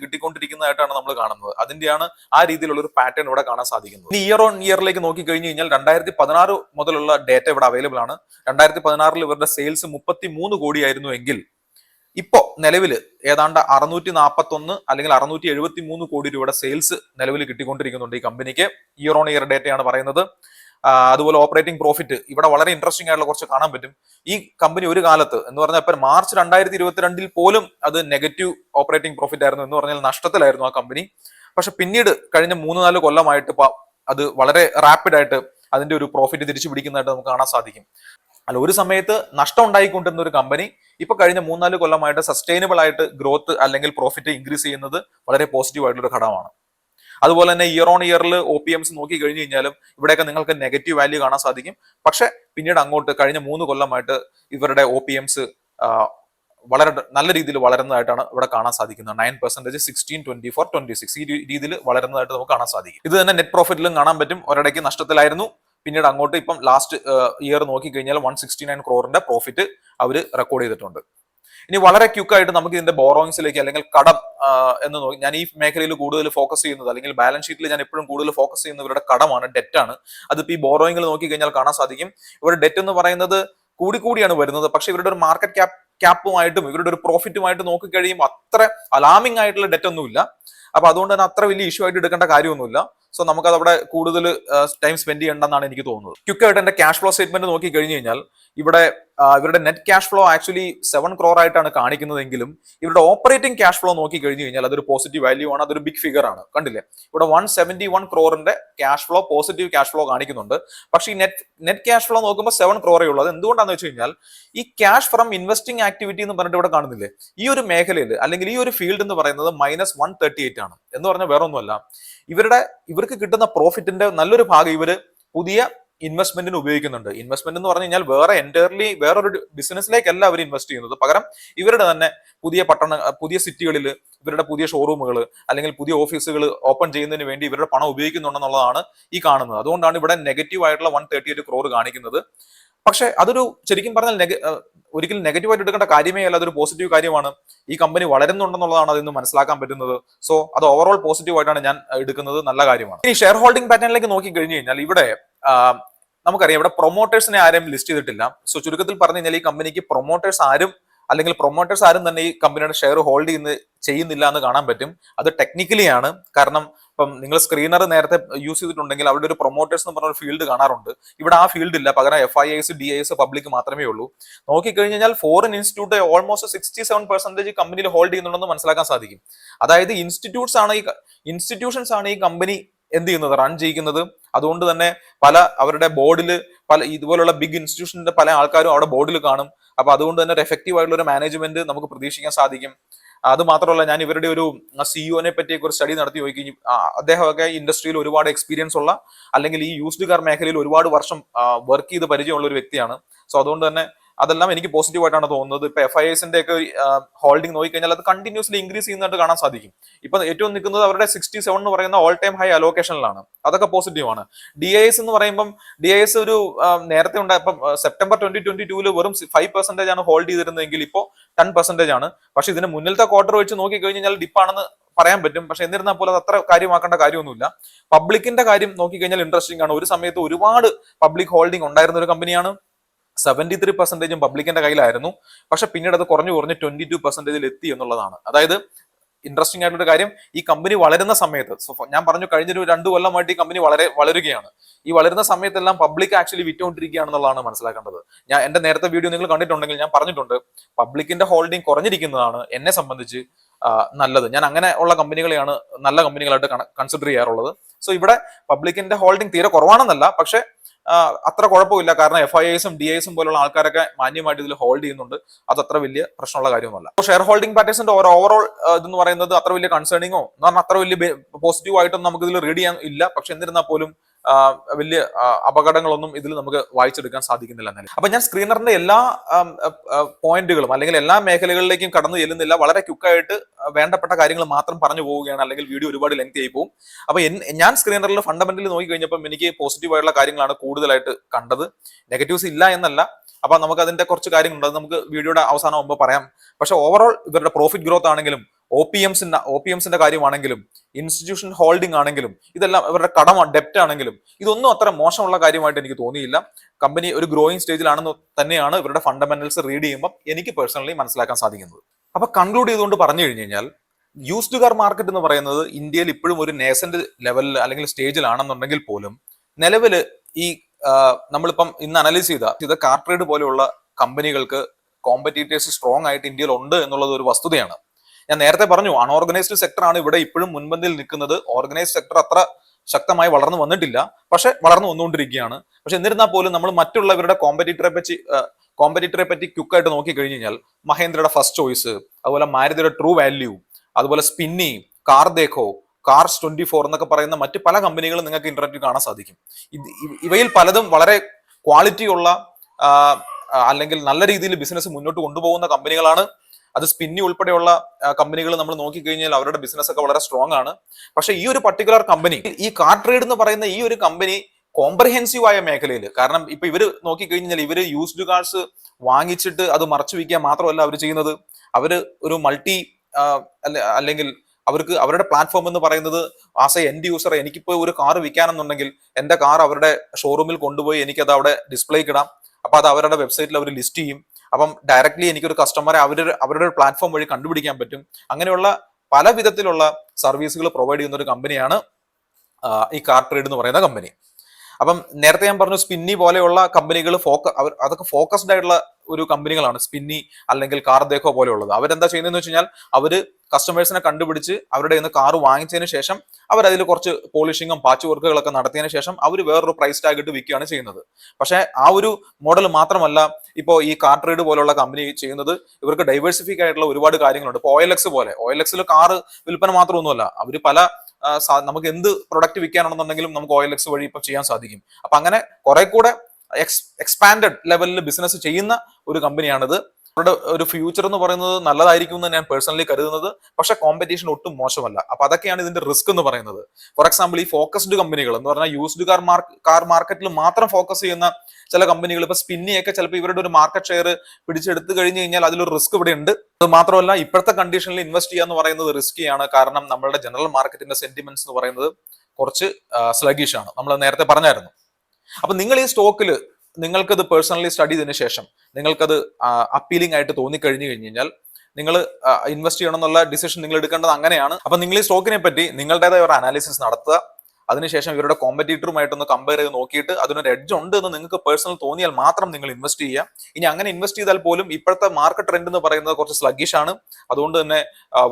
കിട്ടിക്കൊണ്ടിരിക്കുന്നതായിട്ടാണ് നമ്മൾ കാണുന്നത്. അതിന്റെയാണ് ആ രീതിയിലുള്ള ഒരു പാറ്റേൺ ഇവിടെ കാണാൻ സാധിക്കുന്നത്. ഇനി ഇയർ ഓൺ ഇയറിലേക്ക് നോക്കി കഴിഞ്ഞു കഴിഞ്ഞാൽ രണ്ടായിരത്തി പതിനാറ് മുതലുള്ള ഡേറ്റ ഇവിടെ അവൈലബിൾ ആണ്. രണ്ടായിരത്തി പതിനാറിൽ ഇവരുടെ സെയിൽസ് മുപ്പത്തി മൂന്ന് കോടിയായിരുന്നു എങ്കിൽ ഇപ്പോ നിലവിൽ ഏതാണ്ട് അറുന്നൂറ്റി നാൽപ്പത്തി ഒന്ന് അല്ലെങ്കിൽ അറുന്നൂറ്റി എഴുപത്തി മൂന്ന് കോടി രൂപയുടെ സെയിൽസ് നിലവിൽ കിട്ടിക്കൊണ്ടിരിക്കുന്നുണ്ട് ഈ കമ്പനിക്ക് ഇയർ ഓൺ ഇയർ ഡേറ്റയാണ് പറയുന്നത്. അതുപോലെ ഓപ്പറേറ്റിംഗ് പ്രോഫിറ്റ് ഇവിടെ വളരെ ഇൻട്രസ്റ്റിംഗ് ആയിട്ടുള്ള കുറച്ച് കാണാൻ പറ്റും. ഈ കമ്പനി ഒരു കാലത്ത് എന്ന് പറഞ്ഞാൽ ഇപ്പം മാർച്ച് രണ്ടായിരത്തി ഇരുപത്തിരണ്ടിൽ പോലും അത് നെഗറ്റീവ് ഓപ്പറേറ്റിംഗ് പ്രോഫിറ്റ് ആയിരുന്നു എന്ന് പറഞ്ഞാൽ നഷ്ടത്തിലായിരുന്നു ആ കമ്പനി പക്ഷെ പിന്നീട് കഴിഞ്ഞ മൂന്ന് നാല് കൊല്ലമായിട്ട് അത് വളരെ റാപ്പിഡ് ആയിട്ട് അതിന്റെ ഒരു പ്രോഫിറ്റ് തിരിച്ചു പിടിക്കുന്നതായിട്ട് നമുക്ക് കാണാൻ സാധിക്കും. അല്ല ഒരു സമയത്ത് നഷ്ടം ഉണ്ടായിക്കൊണ്ടിരുന്ന ഒരു കമ്പനി ഇപ്പൊ കഴിഞ്ഞ മൂന്നാൽ കൊല്ലമായിട്ട് സസ്റ്റൈനബിൾ ആയിട്ട് ഗ്രോത്ത് അല്ലെങ്കിൽ പ്രോഫിറ്റ് ഇൻക്രീസ് ചെയ്യുന്നത് വളരെ പോസിറ്റീവ് ആയിട്ടുള്ള ഒരു ഘടകമാണ്. അതുപോലെ തന്നെ ഇയർ ഓൺ ഇയറിൽ ഒ പി എംസ് നോക്കി കഴിഞ്ഞു കഴിഞ്ഞാലും ഇവിടെയൊക്കെ നിങ്ങൾക്ക് നെഗറ്റീവ് വാല്യൂ കാണാൻ സാധിക്കും. പക്ഷെ പിന്നീട് അങ്ങോട്ട് കഴിഞ്ഞ മൂന്ന് കൊല്ലമായിട്ട് ഇവരുടെ ഒ പി എംസ് വളരെ നല്ല രീതിയിൽ വളരുന്നതായിട്ടാണ് ഇവിടെ കാണാൻ സാധിക്കുന്നത്. Nine percentage sixteen twenty four twenty six ഈ രീതിയിൽ വളരുന്നതായിട്ട് നമുക്ക് കാണാൻ സാധിക്കും. ഇത് തന്നെ നെറ്റ് പ്രോഫിറ്റിലും കാണാൻ പറ്റും. ഒരിടയ്ക്ക് നഷ്ടത്തിലായിരുന്നു. പിന്നീട് അങ്ങോട്ട് ഇപ്പം ലാസ്റ്റ് ഇയർ നോക്കി കഴിഞ്ഞാൽ വൺ സിക്സ്റ്റി നയൻ ക്രോറിന്റെ പ്രോഫിറ്റ് അവർ റെക്കോർഡ് ചെയ്തിട്ടുണ്ട്. ഇനി വളരെ ക്യുക്കായിട്ട് നമുക്ക് ഇതിന്റെ ബോറോയിങ്സിലേക്ക് അല്ലെങ്കിൽ കടം എന്ന് നോക്കി ഞാൻ ഈ മേഖലയിൽ കൂടുതൽ ഫോക്കസ് ചെയ്യുന്നത് അല്ലെങ്കിൽ ബാലൻസ് ഷീറ്റിൽ ഞാൻ എപ്പോഴും കൂടുതൽ ഫോക്കസ് ചെയ്യുന്നത് ഇവരുടെ കടമാണ് ഡെറ്റ് ആണ്. അതിപ്പോ ഈ ബോറോയിങ്ങിൽ നോക്കി കഴിഞ്ഞാൽ കാണാൻ സാധിക്കും. ഇവരുടെ ഡെറ്റ് എന്ന് പറയുന്നത് കൂടി കൂടിയാണ് വരുന്നത്. പക്ഷെ ഇവരുടെ ഒരു മാർക്കറ്റ് ക്യാപ് ക്യാപ്പുമായിട്ടും ഇവരുടെ ഒരു പ്രോഫിറ്റുമായിട്ട് നോക്കി കഴിയുമ്പോൾ അത്ര അലാമിംഗ് ആയിട്ടുള്ള ഡെറ്റ് ഒന്നുമില്ല അപ്പൊ അതുകൊണ്ട് തന്നെ അത്ര വലിയ ഇഷ്യൂ ആയിട്ട് എടുക്കേണ്ട കാര്യമൊന്നുമില്ല സോ നമുക്ക് അവിടെ കൂടുതൽ ടൈം സ്പെൻഡ് ചെയ്യേണ്ടെന്നാണ് എനിക്ക് തോന്നുന്നത്. ക്യുക്കായിട്ട് എന്റെ ക്യാഷ് ഫ്ലോ സ്റ്റേറ്റ്മെന്റ് നോക്കി കഴിഞ്ഞു കഴിഞ്ഞാൽ ഇവിടെ ഇവരുടെ net cash flow actually seven crore ആയിട്ടാണ് കാണിക്കുന്നതെങ്കിലും ഇവരുടെ ഓപ്പറേറ്റിംഗ് ക്യാഷ് ഫ്ലോ നോക്കി കഴിഞ്ഞു കഴിഞ്ഞാൽ അതൊരു പോസിറ്റീവ് വാല്യൂ ആണ് അതൊരു ബിഗ് ഫിഗർ ആണ്. കണ്ടില്ലേ? ഇവിടെ one seventy one ക്രോറിന്റെ cash flow positive cash flow കാണിക്കുന്നുണ്ട്. പക്ഷേ ഈ നെറ്റ് നെറ്റ് ക്യാഷ് ഫ്ലോ നോക്കുമ്പോൾ സെവൻ ക്രോറേ ഉള്ളത് എന്തുകൊണ്ടാണെന്ന് വെച്ച് കഴിഞ്ഞാൽ ഈ ക്യാഷ് ഫ്രം ഇൻവെസ്റ്റിംഗ് ആക്ടിവിറ്റി എന്ന് പറഞ്ഞിട്ട് ഇവിടെ കാണുന്നില്ലേ? ഈ ഒരു മേഖലയിൽ അല്ലെങ്കിൽ ഈ ഒരു ഫീൽഡ് എന്ന് പറയുന്നത് മൈനസ് വൺ തേർട്ടി എയ്റ്റ് ആണ്. എന്ന് പറഞ്ഞാൽ വേറെ ഒന്നുമല്ല ഇവരുടെ ഇവർക്ക് കിട്ടുന്ന പ്രോഫിറ്റിന്റെ നല്ലൊരു ഭാഗം ഇവർ പുതിയ ഇൻവെസ്റ്റ്മെന്റിന് ഉപയോഗിക്കുന്നുണ്ട്. ഇൻവെസ്റ്റ്മെന്റ് എന്ന് പറഞ്ഞു കഴിഞ്ഞാൽ വേറെ എന്റയർലി വേറൊരു ബിസിനസ്സിലേക്കല്ല അവർ ഇൻവെസ്റ്റ് ചെയ്യുന്നത്. പകരം ഇവരുടെ തന്നെ പുതിയ പട്ടണ പുതിയ സിറ്റികളിൽ ഇവരുടെ പുതിയ ഷോറൂമുകൾ അല്ലെങ്കിൽ പുതിയ ഓഫീസുകൾ ഓപ്പൺ ചെയ്യുന്നതിന് വേണ്ടി ഇവരുടെ പണം ഉപയോഗിക്കുന്നുണ്ടെന്നുള്ളതാണ് ഈ കാണുന്നത്. അതുകൊണ്ടാണ് ഇവിടെ നെഗറ്റീവ് ആയിട്ടുള്ള വൺ തേർട്ടി എയ്റ്റ് ക്രോർ കാണിക്കുന്നത്. പക്ഷെ അതൊരു ശരിക്കും പറഞ്ഞാൽ നെഗ ഒരിക്കലും നെഗറ്റീവ് ആയിട്ട് എടുക്കേണ്ട കാര്യമേ അല്ല അതൊരു പോസിറ്റീവ് കാര്യമാണ്. ഈ കമ്പനി വളരുന്നുണ്ടെന്നുള്ളതാണ് അതിന്ന് മനസ്സിലാക്കാൻ പറ്റുന്നത്. സോ അത് ഓവറോൾ പോസിറ്റീവ് ആയിട്ടാണ് ഞാൻ എടുക്കുന്നത്. നല്ല കാര്യമാണ്. ഈ ഷെയർ ഹോൾഡിംഗ് പാറ്റേണിലേക്ക് നോക്കി കഴിഞ്ഞു കഴിഞ്ഞാൽ ഇവിടെ നമുക്കറിയാം ഇവിടെ പ്രൊമോട്ടേഴ്സിനെ ആരും ലിസ്റ്റ് ചെയ്തിട്ടില്ല. സോ ചുരുക്കത്തിൽ പറഞ്ഞു കഴിഞ്ഞാൽ ഈ കമ്പനിക്ക് പ്രൊമോട്ടേഴ്സ് ആരും അല്ലെങ്കിൽ പ്രൊമോട്ടേഴ്സ് ആരും തന്നെ ഈ കമ്പനിയുടെ ഷെയർ ഹോൾഡ് ചെയ്യുന്ന ചെയ്യുന്നില്ല എന്ന് കാണാൻ പറ്റും. അത് ടെക്നിക്കലി ആണ്. കാരണം ഇപ്പം നിങ്ങൾ സ്ക്രീനർ നേരത്തെ യൂസ് ചെയ്തിട്ടുണ്ടെങ്കിൽ അവിടെ ഒരു പ്രൊമോട്ടേഴ്സ് എന്ന് പറഞ്ഞ ഒരു ഫീൽഡ് കാണാറുണ്ട്. ഇവിടെ ആ ഫീൽഡ് ഇല്ല. പകരം F I Is D Is public മാത്രമേ ഉള്ളൂ. നോക്കിക്കഴിഞ്ഞാൽ foreign institute almost sixty seven percentage കമ്പനിയിൽ ഹോൾഡ് ചെയ്യുന്നുണ്ടെന്ന് മനസ്സിലാക്കാൻ സാധിക്കും. അതായത് ഇൻസ്റ്റിറ്റ്യൂട്ട്സ് ആണ് ഈ ഇൻസ്റ്റിറ്റ്യൂഷൻസ് ആണ് ഈ കമ്പനി എന്ത് ചെയ്യുന്നത്? റൺ ചെയ്യിക്കുന്നത് അതുകൊണ്ട് തന്നെ പല അവരുടെ ബോർഡിൽ പല ഇതുപോലുള്ള ബിഗ് ഇൻസ്റ്റിറ്റ്യൂഷന്റെ പല ആൾക്കാരും അവിടെ ബോർഡിൽ കാണും. അപ്പൊ അതുകൊണ്ട് തന്നെ ഒരു എഫക്റ്റീവ് ആയിട്ടുള്ള ഒരു മാനേജ്മെന്റ് നമുക്ക് പ്രതീക്ഷിക്കാൻ സാധിക്കും. അത് മാത്രമല്ല ഞാൻ ഇവരുടെ ഒരു സിഇഒനെ പറ്റി ഒരു സ്റ്റഡി നടത്തി നോക്കി. അദ്ദേഹമൊക്കെ ഇൻഡസ്ട്രിയിൽ ഒരുപാട് എക്സ്പീരിയൻസ് ഉള്ള അല്ലെങ്കിൽ ഈ യൂസ്ഡ് കാർ മേഖലയിൽ ഒരുപാട് വർഷം വർക്ക് ചെയ്ത് പരിചയമുള്ള ഒരു വ്യക്തിയാണ്. സോ അതുകൊണ്ട് തന്നെ അതെല്ലാം എനിക്ക് പോസിറ്റീവ് ആയിട്ടാണ് തോന്നുന്നത്. ഇപ്പൊ എഫ് ഐ എസിന്റെ ഒക്കെ ഹോൾഡിംഗ് നോക്കിക്കഴിഞ്ഞാൽ അത് കണ്ടിന്യൂസ്ലി ഇൻക്രീസ് ചെയ്യുന്നതായിട്ട് കാണാൻ സാധിക്കും. ഇപ്പൊ ഏറ്റവും നിൽക്കുന്നത് അവരുടെ സിക്സ്റ്റി സെവൻ എന്ന് പറയുന്ന ഓൾ ടൈം ഹൈ അലോക്കേഷനിലാണ് അതൊക്കെ പോസിറ്റീവ് ആണ്. ഡി ഐ എസ് എന്ന് പറയുമ്പം ഡി ഐ എസ് ഒരു നേരത്തെ നേരത്തെ ഉണ്ടായപ്പം സെപ്റ്റംബർ ട്വന്റി ട്വന്റി ടൂൽ വെറും ഫൈവ് പെർസെന്റേജ് ആണ് ഹോൾഡ് ചെയ്തിരുന്നതെങ്കിൽ ഇപ്പോൾ ടെൻ പെർസെന്റേജ് ആണ്. പക്ഷെ ഇതിന് മുന്നിലത്തെ ക്വാർട്ടർ വെച്ച് നോക്കി കഴിഞ്ഞാൽ ഡിപ്പാണെന്ന് പറയാൻ പറ്റും. പക്ഷെ എന്നിരുന്നാൽ പോലും അത് അത്ര കാര്യമാക്കേണ്ട കാര്യമൊന്നുമില്ല. പബ്ലിക്കിന്റെ കാര്യം നോക്കിക്കഴിഞ്ഞാൽ ഇൻട്രസ്റ്റിംഗ് ആണ്. ഒരു സമയത്ത് ഒരുപാട് പബ്ലിക് ഹോൾഡിംഗ് ഉണ്ടായിരുന്ന ഒരു കമ്പനിയാണ് സെവന്റി ത്രീ പെർസെന്റേജും പബ്ലിക്കിന്റെ കയ്യിലായിരുന്നു. പക്ഷെ പിന്നീട് അത് കുറഞ്ഞു കുറഞ്ഞ് ട്വന്റി ടു പെർസെന്റേജിൽ എത്തി എന്നുള്ളതാണ്. അതായത് ഇൻട്രസ്റ്റിംഗ് ആയിട്ടുള്ള ഒരു കാര്യം ഈ കമ്പനി വളരുന്ന സമയത്ത് സോ ഞാൻ പറഞ്ഞു കഴിഞ്ഞ ഒരു രണ്ട് കൊല്ലമായിട്ട് ഈ കമ്പനി വളരെ വളരുകയാണ്. ഈ വളരുന്ന സമയത്തെല്ലാം പബ്ലിക് ആക്ച്വലി വിറ്റുകൊണ്ടിരിക്കുകയാണെന്നുള്ളതാണ് മനസ്സിലാക്കേണ്ടത്. ഞാൻ എന്റെ നേരത്തെ വീഡിയോ നിങ്ങൾ കണ്ടിട്ടുണ്ടെങ്കിൽ ഞാൻ പറഞ്ഞിട്ടുണ്ട് പബ്ലിക്കിന്റെ ഹോൾഡിംഗ് കുറഞ്ഞിരിക്കുന്നതാണ് എന്നെ സംബന്ധിച്ച് നല്ലത്. ഞാൻ അങ്ങനെ ഉള്ള കമ്പനികളെയാണ് നല്ല കമ്പനികളായിട്ട് കൺസിഡർ ചെയ്യാറുള്ളത്. സോ ഇവിടെ പബ്ലിക്കിന്റെ ഹോൾഡിംഗ് തീരെ കുറവാണെന്നല്ല പക്ഷെ അത്ര കുഴപ്പമില്ല. കാരണം എഫ് ഐ എസും ഡി ഐസും പോലുള്ള ആൾക്കാരൊക്കെ മാന്യമായിട്ട് ഇതിൽ ഹോൾഡ് ചെയ്യുന്നുണ്ട്. അത് അത്ര വലിയ പ്രശ്നമുള്ള കാര്യമൊന്നുമല്ല. ഷെയർ ഹോൾഡിംഗ് പാറ്റേഴ്സിന്റെ ഒരു ഓവറോൾ ഇതെന്ന് പറയുന്നത് അത്ര വലിയ കൺസേണിങ്ങോ എന്ന് പറഞ്ഞാൽ അത്ര വലിയ പോസിറ്റീവ് ആയിട്ടൊന്നും നമുക്ക് ഇതിൽ റീഡ് ചെയ്യാൻ ഇല്ല. പക്ഷെ എന്നിരുന്നാൽ പോലും വലിയ അപകടങ്ങളൊന്നും ഇതിൽ നമുക്ക് വായിച്ചെടുക്കാൻ സാധിക്കുന്നില്ല എന്നാലും. അപ്പൊ ഞാൻ സ്ക്രീനറിന്റെ എല്ലാ പോയിന്റുകളും അല്ലെങ്കിൽ എല്ലാ മേഖലകളിലേക്കും കടന്നു ചെല്ലുന്നില്ല. വളരെ ക്യുക്കായിട്ട് വേണ്ടപ്പെട്ട കാര്യങ്ങൾ മാത്രം പറഞ്ഞു പോവുകയാണ്. അല്ലെങ്കിൽ വീഡിയോ ഒരുപാട് ലെങ്ത് ആയി പോകും അപ്പൊ ഞാൻ സ്ക്രീനറിൽ ഫണ്ടമെന്റലി നോക്കി കഴിഞ്ഞപ്പോൾ എനിക്ക് പോസിറ്റീവ് ആയിട്ടുള്ള കാര്യങ്ങളാണ് കൂടുതലായിട്ട് കണ്ടത്. നെഗറ്റീവ്സ് ഇല്ല എന്നല്ല. അപ്പൊ നമുക്ക് അതിന്റെ കുറച്ച് കാര്യങ്ങളുണ്ട്. അത് നമുക്ക് വീഡിയോയുടെ അവസാനം മുമ്പ് പറയാം. പക്ഷെ ഓവറോൾ ഇവരുടെ പ്രോഫിറ്റ് ഗ്രോത്ത് ആണെങ്കിലും ഒ പി എംസിന്റെ ഒ പി എംസിന്റെ കാര്യമാണെങ്കിലും ഇൻസ്റ്റിറ്റ്യൂഷൻ ഹോൾഡിംഗ് ആണെങ്കിലും ഇതെല്ലാം അവരുടെ കടം ഡെപ്റ്റ് ആണെങ്കിലും ഇതൊന്നും അത്ര മോശമുള്ള കാര്യമായിട്ട് എനിക്ക് തോന്നിയില്ല. കമ്പനി ഒരു ഗ്രോയിങ് സ്റ്റേജിലാണെന്ന് തന്നെയാണ് ഇവരുടെ ഫണ്ടമെന്റൽസ് റീഡ് ചെയ്യുമ്പോൾ എനിക്ക് പേഴ്സണലി മനസ്സിലാക്കാൻ സാധിക്കുന്നത്. അപ്പൊ കൺക്ലൂഡ് ചെയ്തുകൊണ്ട് പറഞ്ഞു കഴിഞ്ഞു കഴിഞ്ഞാൽ യൂസ്ഡ് കാർ മാർക്കറ്റ് എന്ന് പറയുന്നത് ഇന്ത്യയിൽ ഇപ്പോഴും ഒരു നേസന്റ് ലെവലിൽ അല്ലെങ്കിൽ സ്റ്റേജിലാണെന്നുണ്ടെങ്കിൽ പോലും നിലവിൽ ഈ നമ്മളിപ്പം ഇന്ന് അനലൈസ് ചെയ്ത ഇത് കാർ ട്രേഡ് പോലെയുള്ള കമ്പനികൾക്ക് കോമ്പറ്റീറ്റേഴ്സ് സ്ട്രോങ് ആയിട്ട് ഇന്ത്യയിൽ ഉണ്ട് എന്നുള്ളത് ഒരു വസ്തുതയാണ്. ഞാൻ നേരത്തെ പറഞ്ഞു അൺഓർഗനൈസ്ഡ് സെക്ടറാണ് ഇവിടെ ഇപ്പോഴും മുൻപന്തിൽ നിൽക്കുന്നത്. ഓർഗനൈസ്ഡ് സെക്ടർ അത്ര ശക്തമായി വളർന്നു വന്നിട്ടില്ല. പക്ഷെ വളർന്നു വന്നുകൊണ്ടിരിക്കുകയാണ്. പക്ഷെ എന്നിരുന്നാൽ പോലും നമ്മൾ മറ്റുള്ളവരുടെ കോമ്പറ്റീറ്ററെ പറ്റി കോമ്പറ്റീറ്ററെ പറ്റി ക്യുക്കായിട്ട് നോക്കി കഴിഞ്ഞു കഴിഞ്ഞാൽ മഹേന്ദ്രയുടെ ഫസ്റ്റ് ചോയ്സ് അതുപോലെ മാരുതിയുടെ ട്രൂ വാല്യൂ അതുപോലെ Spinny car Dekho cars twenty four എന്നൊക്കെ പറയുന്ന മറ്റ് പല കമ്പനികളും നിങ്ങൾക്ക് ഇന്റർനെറ്റിൽ കാണാൻ സാധിക്കും. ഇവയിൽ പലതും വളരെ ക്വാളിറ്റിയുള്ള അല്ലെങ്കിൽ നല്ല രീതിയിൽ ബിസിനസ് മുന്നോട്ട് കൊണ്ടുപോകുന്ന കമ്പനികളാണ് അത് സ്പിന്നി ഉൾപ്പെടെയുള്ള കമ്പനികൾ നമ്മൾ നോക്കിക്കഴിഞ്ഞാൽ അവരുടെ ബിസിനസ് ഒക്കെ വളരെ സ്ട്രോങ് ആണ്. പക്ഷെ ഈ ഒരു പർട്ടിക്കുലർ കമ്പനി ഈ കാർ ട്രേഡ് എന്ന് പറയുന്ന ഈ ഒരു കമ്പനി കോംപ്രഹെൻസീവ് ആയ മേഖലയിൽ കാരണം ഇപ്പൊ ഇവർ നോക്കിക്കഴിഞ്ഞാൽ ഇവർ യൂസ്ഡ് കാർസ് വാങ്ങിച്ചിട്ട് അത് മറച്ചു വയ്ക്കുക മാത്രമല്ല അവർ ചെയ്യുന്നത്. അവർ ഒരു മൾട്ടി അല്ലെങ്കിൽ അവർക്ക് അവരുടെ പ്ലാറ്റ്ഫോം എന്ന് പറയുന്നത് ആസ് എ എൻഡ് യൂസർ എനിക്കിപ്പോ ഒരു കാർ വിൽക്കാനെന്നുണ്ടെങ്കിൽ എന്റെ കാർ അവരുടെ ഷോറൂമിൽ കൊണ്ടുപോയി എനിക്കത് അവിടെ ഡിസ്പ്ലേക്ക് ഇടാം. അപ്പൊ അത് അവരുടെ വെബ്സൈറ്റിൽ അവർ ലിസ്റ്റ് ചെയ്യും. അപ്പം ഡയറക്ട്ലി എനിക്കൊരു കസ്റ്റമറെ അവരുടെ അവരുടെ പ്ലാറ്റ്ഫോം വഴി കണ്ടുപിടിക്കാൻ പറ്റും. അങ്ങനെയുള്ള പല വിധത്തിലുള്ള സർവീസുകൾ പ്രൊവൈഡ് ചെയ്യുന്ന ഒരു കമ്പനിയാണ് ഈ കാർ ട്രേഡ് എന്ന് പറയുന്ന കമ്പനി അപ്പം നേരത്തെ ഞാൻ പറഞ്ഞു സ്പിന്നി പോലെയുള്ള കമ്പനികൾ അവർ അതൊക്കെ ഫോക്കസ്ഡ് ആയിട്ടുള്ള ഒരു കമ്പനികളാണ്. സ്പിന്നി അല്ലെങ്കിൽ കാർ പോലെയുള്ളത്. അവരെന്താ ചെയ്യുന്നതെന്ന് വെച്ച് കഴിഞ്ഞാൽ അവർ കസ്റ്റമേഴ്സിനെ കണ്ടുപിടിച്ച് അവരുടെ നിന്ന് കാർ വാങ്ങിച്ചതിന് ശേഷം അവർ അതിൽ കുറച്ച് പോളിഷിങ്ങും പാച്ച് വർക്കുകളൊക്കെ നടത്തിയതിനു ശേഷം അവർ വേറൊരു പ്രൈസ് ടാഗ് ഇട്ട് വിൽക്കുകയാണ് ചെയ്യുന്നത്. പക്ഷേ ആ ഒരു മോഡൽ മാത്രമല്ല ഇപ്പോൾ ഈ കാർ ട്രേഡ് പോലുള്ള കമ്പനി ചെയ്യുന്നത്. ഇവർക്ക് ഡൈവേഴ്സിഫൈ ആയിട്ടുള്ള ഒരുപാട് കാര്യങ്ങളുണ്ട്. ഇപ്പോൾ ഓയിൽ പോലെ. ഓയിൽ എക്സിൽ കാർ വിൽപ്പന മാത്രമൊന്നുമല്ല. അവർ പല നമുക്ക് എന്ത് പ്രൊഡക്റ്റ് വിൽക്കാനാണെന്നുണ്ടെങ്കിലും നമുക്ക് ഓയിൽ വഴി ഇപ്പം ചെയ്യാൻ സാധിക്കും. അപ്പം അങ്ങനെ കുറെ കൂടെ എക്സ് എക്സ്പാൻഡഡ് ലെവലിൽ ബിസിനസ് ചെയ്യുന്ന ഒരു കമ്പനിയാണിത് അവരുടെ ഒരു ഫ്യൂച്ചർ എന്ന് പറയുന്നത് നല്ലതായിരിക്കും എന്ന് ഞാൻ പേഴ്സണലി കരുതുന്നത്. പക്ഷേ കോമ്പറ്റീഷൻ ഒട്ടും മോശമല്ല. അപ്പൊ അതൊക്കെയാണ് ഇതിന്റെ റിസ്ക് എന്ന് പറയുന്നത്. ഫോർ എക്സാമ്പിൾ ഈ ഫോക്കസ്ഡ് കമ്പനികൾ എന്ന് പറഞ്ഞാൽ യൂസ്ഡ് കാർ കാർ മാർക്കറ്റിൽ മാത്രം ഫോക്കസ് ചെയ്യുന്ന ചില കമ്പനികൾ ഇപ്പൊ സ്പിന്നിയൊക്കെ ചിലപ്പോൾ ഇവരുടെ ഒരു മാർക്കറ്റ് ഷെയർ പിടിച്ചെടുത്ത് കഴിഞ്ഞ് കഴിഞ്ഞാൽ അതിലൊരു റിസ്ക് ഇവിടെ ഉണ്ട്. അത് മാത്രമല്ല ഇപ്പോഴത്തെ കണ്ടീഷനിൽ ഇൻവെസ്റ്റ് ചെയ്യുക എന്ന് പറയുന്നത് റിസ്കിയാണ് കാരണം നമ്മളുടെ ജനറൽ മാർക്കറ്റിന്റെ സെന്റിമെന്റ്സ് എന്ന് പറയുന്നത് കുറച്ച് സ്ലഗിഷ് ആണ്. നമ്മൾ നേരത്തെ പറഞ്ഞായിരുന്നു. അപ്പൊ നിങ്ങൾ ഈ സ്റ്റോക്കിൽ നിങ്ങൾക്കത് പേഴ്സണലി സ്റ്റഡി ചെയ്തതിനു ശേഷം നിങ്ങൾക്കത് അപ്പീലിംഗ് ആയിട്ട് തോന്നിക്കഴിഞ്ഞു കഴിഞ്ഞു കഴിഞ്ഞാൽ നിങ്ങൾ ഇൻവെസ്റ്റ് ചെയ്യണം എന്നുള്ള ഡിസിഷൻ നിങ്ങൾ എടുക്കേണ്ടത് അങ്ങനെയാണ്. അപ്പൊ നിങ്ങൾ ഈ സ്റ്റോക്കിനെ പറ്റി നിങ്ങളുടേതായ ഒരു അനാലിസിസ് നടത്തുക. അതിനുശേഷം ഇവരുടെ കോമ്പറ്റീറ്ററുമായിട്ടൊന്ന് കമ്പയർ ചെയ്ത് നോക്കിയിട്ട് അതിനൊരു എഡ്ജ് ഉണ്ട് എന്ന് നിങ്ങൾക്ക് പേഴ്സണൽ തോന്നിയാൽ മാത്രം നിങ്ങൾ ഇൻവെസ്റ്റ് ചെയ്യുക. ഇനി അങ്ങനെ ഇൻവെസ്റ്റ് ചെയ്താൽ പോലും ഇപ്പോഴത്തെ മാർക്കറ്റ് ട്രെൻഡ് എന്ന് പറയുന്നത് കുറച്ച് സ്ലഗിഷ് ആണ്. അതുകൊണ്ട് തന്നെ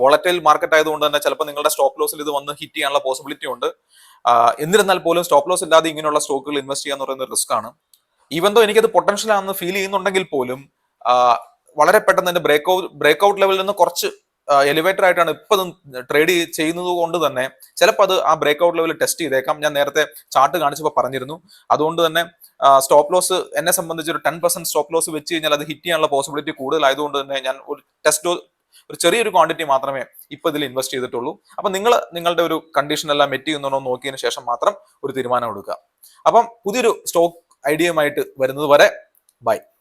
വോളറ്റൈൽ മാർക്കറ്റ് ആയതുകൊണ്ട് തന്നെ ചിലപ്പോൾ നിങ്ങളുടെ സ്റ്റോപ്പ് ലോസിൽ ഇത് വന്ന് ഹിറ്റ് ചെയ്യാനുള്ള പോസിബിലിറ്റി ഉണ്ട്. എന്നിരുന്നാൽ പോലും സ്റ്റോപ്പ് ലോസ് ഇല്ലാതെ ഇങ്ങനെയുള്ള സ്റ്റോക്കുകൾ ഇൻവെസ്റ്റ് ചെയ്യാന്ന് പറയുന്ന റിസ്ക് ആണ്. ഈവൻ ദോ എനിക്കത് പൊട്ടൻഷ്യൽ ആണെന്ന് ഫീൽ ചെയ്യുന്നുണ്ടെങ്കിൽ പോലും വളരെ പെട്ടെന്ന് എന്റെ ബ്രേക്ക് ഔട്ട് ബ്രേക്ക് ഔട്ട് ലെവലിൽ നിന്ന് കുറച്ച് എലിവേറ്റർ ആയിട്ടാണ് ഇപ്പൊ ട്രേഡ് ചെയ്യുന്നത് കൊണ്ട് തന്നെ ചിലപ്പോൾ അത് ആ ബ്രേക്ക് ഔട്ട് ലെവൽ ടെസ്റ്റ് ചെയ്തേക്കാം. ഞാൻ നേരത്തെ ചാർട്ട് കാണിച്ചപ്പോൾ പറഞ്ഞിരുന്നു. അതുകൊണ്ട് തന്നെ സ്റ്റോപ്പ് ലോസ് എന്നെ സംബന്ധിച്ച് ഒരു ടെൻ പെർസെന്റ് സ്റ്റോപ്പ് ലോസ് വെച്ച് കഴിഞ്ഞാൽ അത് ഹിറ്റ് ചെയ്യാനുള്ള പോസിബിലിറ്റി കൂടുതലായതുകൊണ്ട് തന്നെ ഞാൻ ഒരു ടെസ്റ്റ് ഒരു ചെറിയൊരു ക്വാണ്ടിറ്റി മാത്രമേ ഇപ്പൊ ഇതിൽ ഇൻവെസ്റ്റ് ചെയ്തിട്ടുള്ളൂ. അപ്പൊ നിങ്ങൾ നിങ്ങളുടെ ഒരു കണ്ടീഷൻ എല്ലാം മെറ്റ് ചെയ്യുന്നുണ്ടോ നോക്കിയതിന് ശേഷം മാത്രം ഒരു തീരുമാനം എടുക്കുക. അപ്പം പുതിയൊരു സ്റ്റോക്ക് ഐഡിയയുമായിട്ട് വരുന്നത് വരെ ബൈ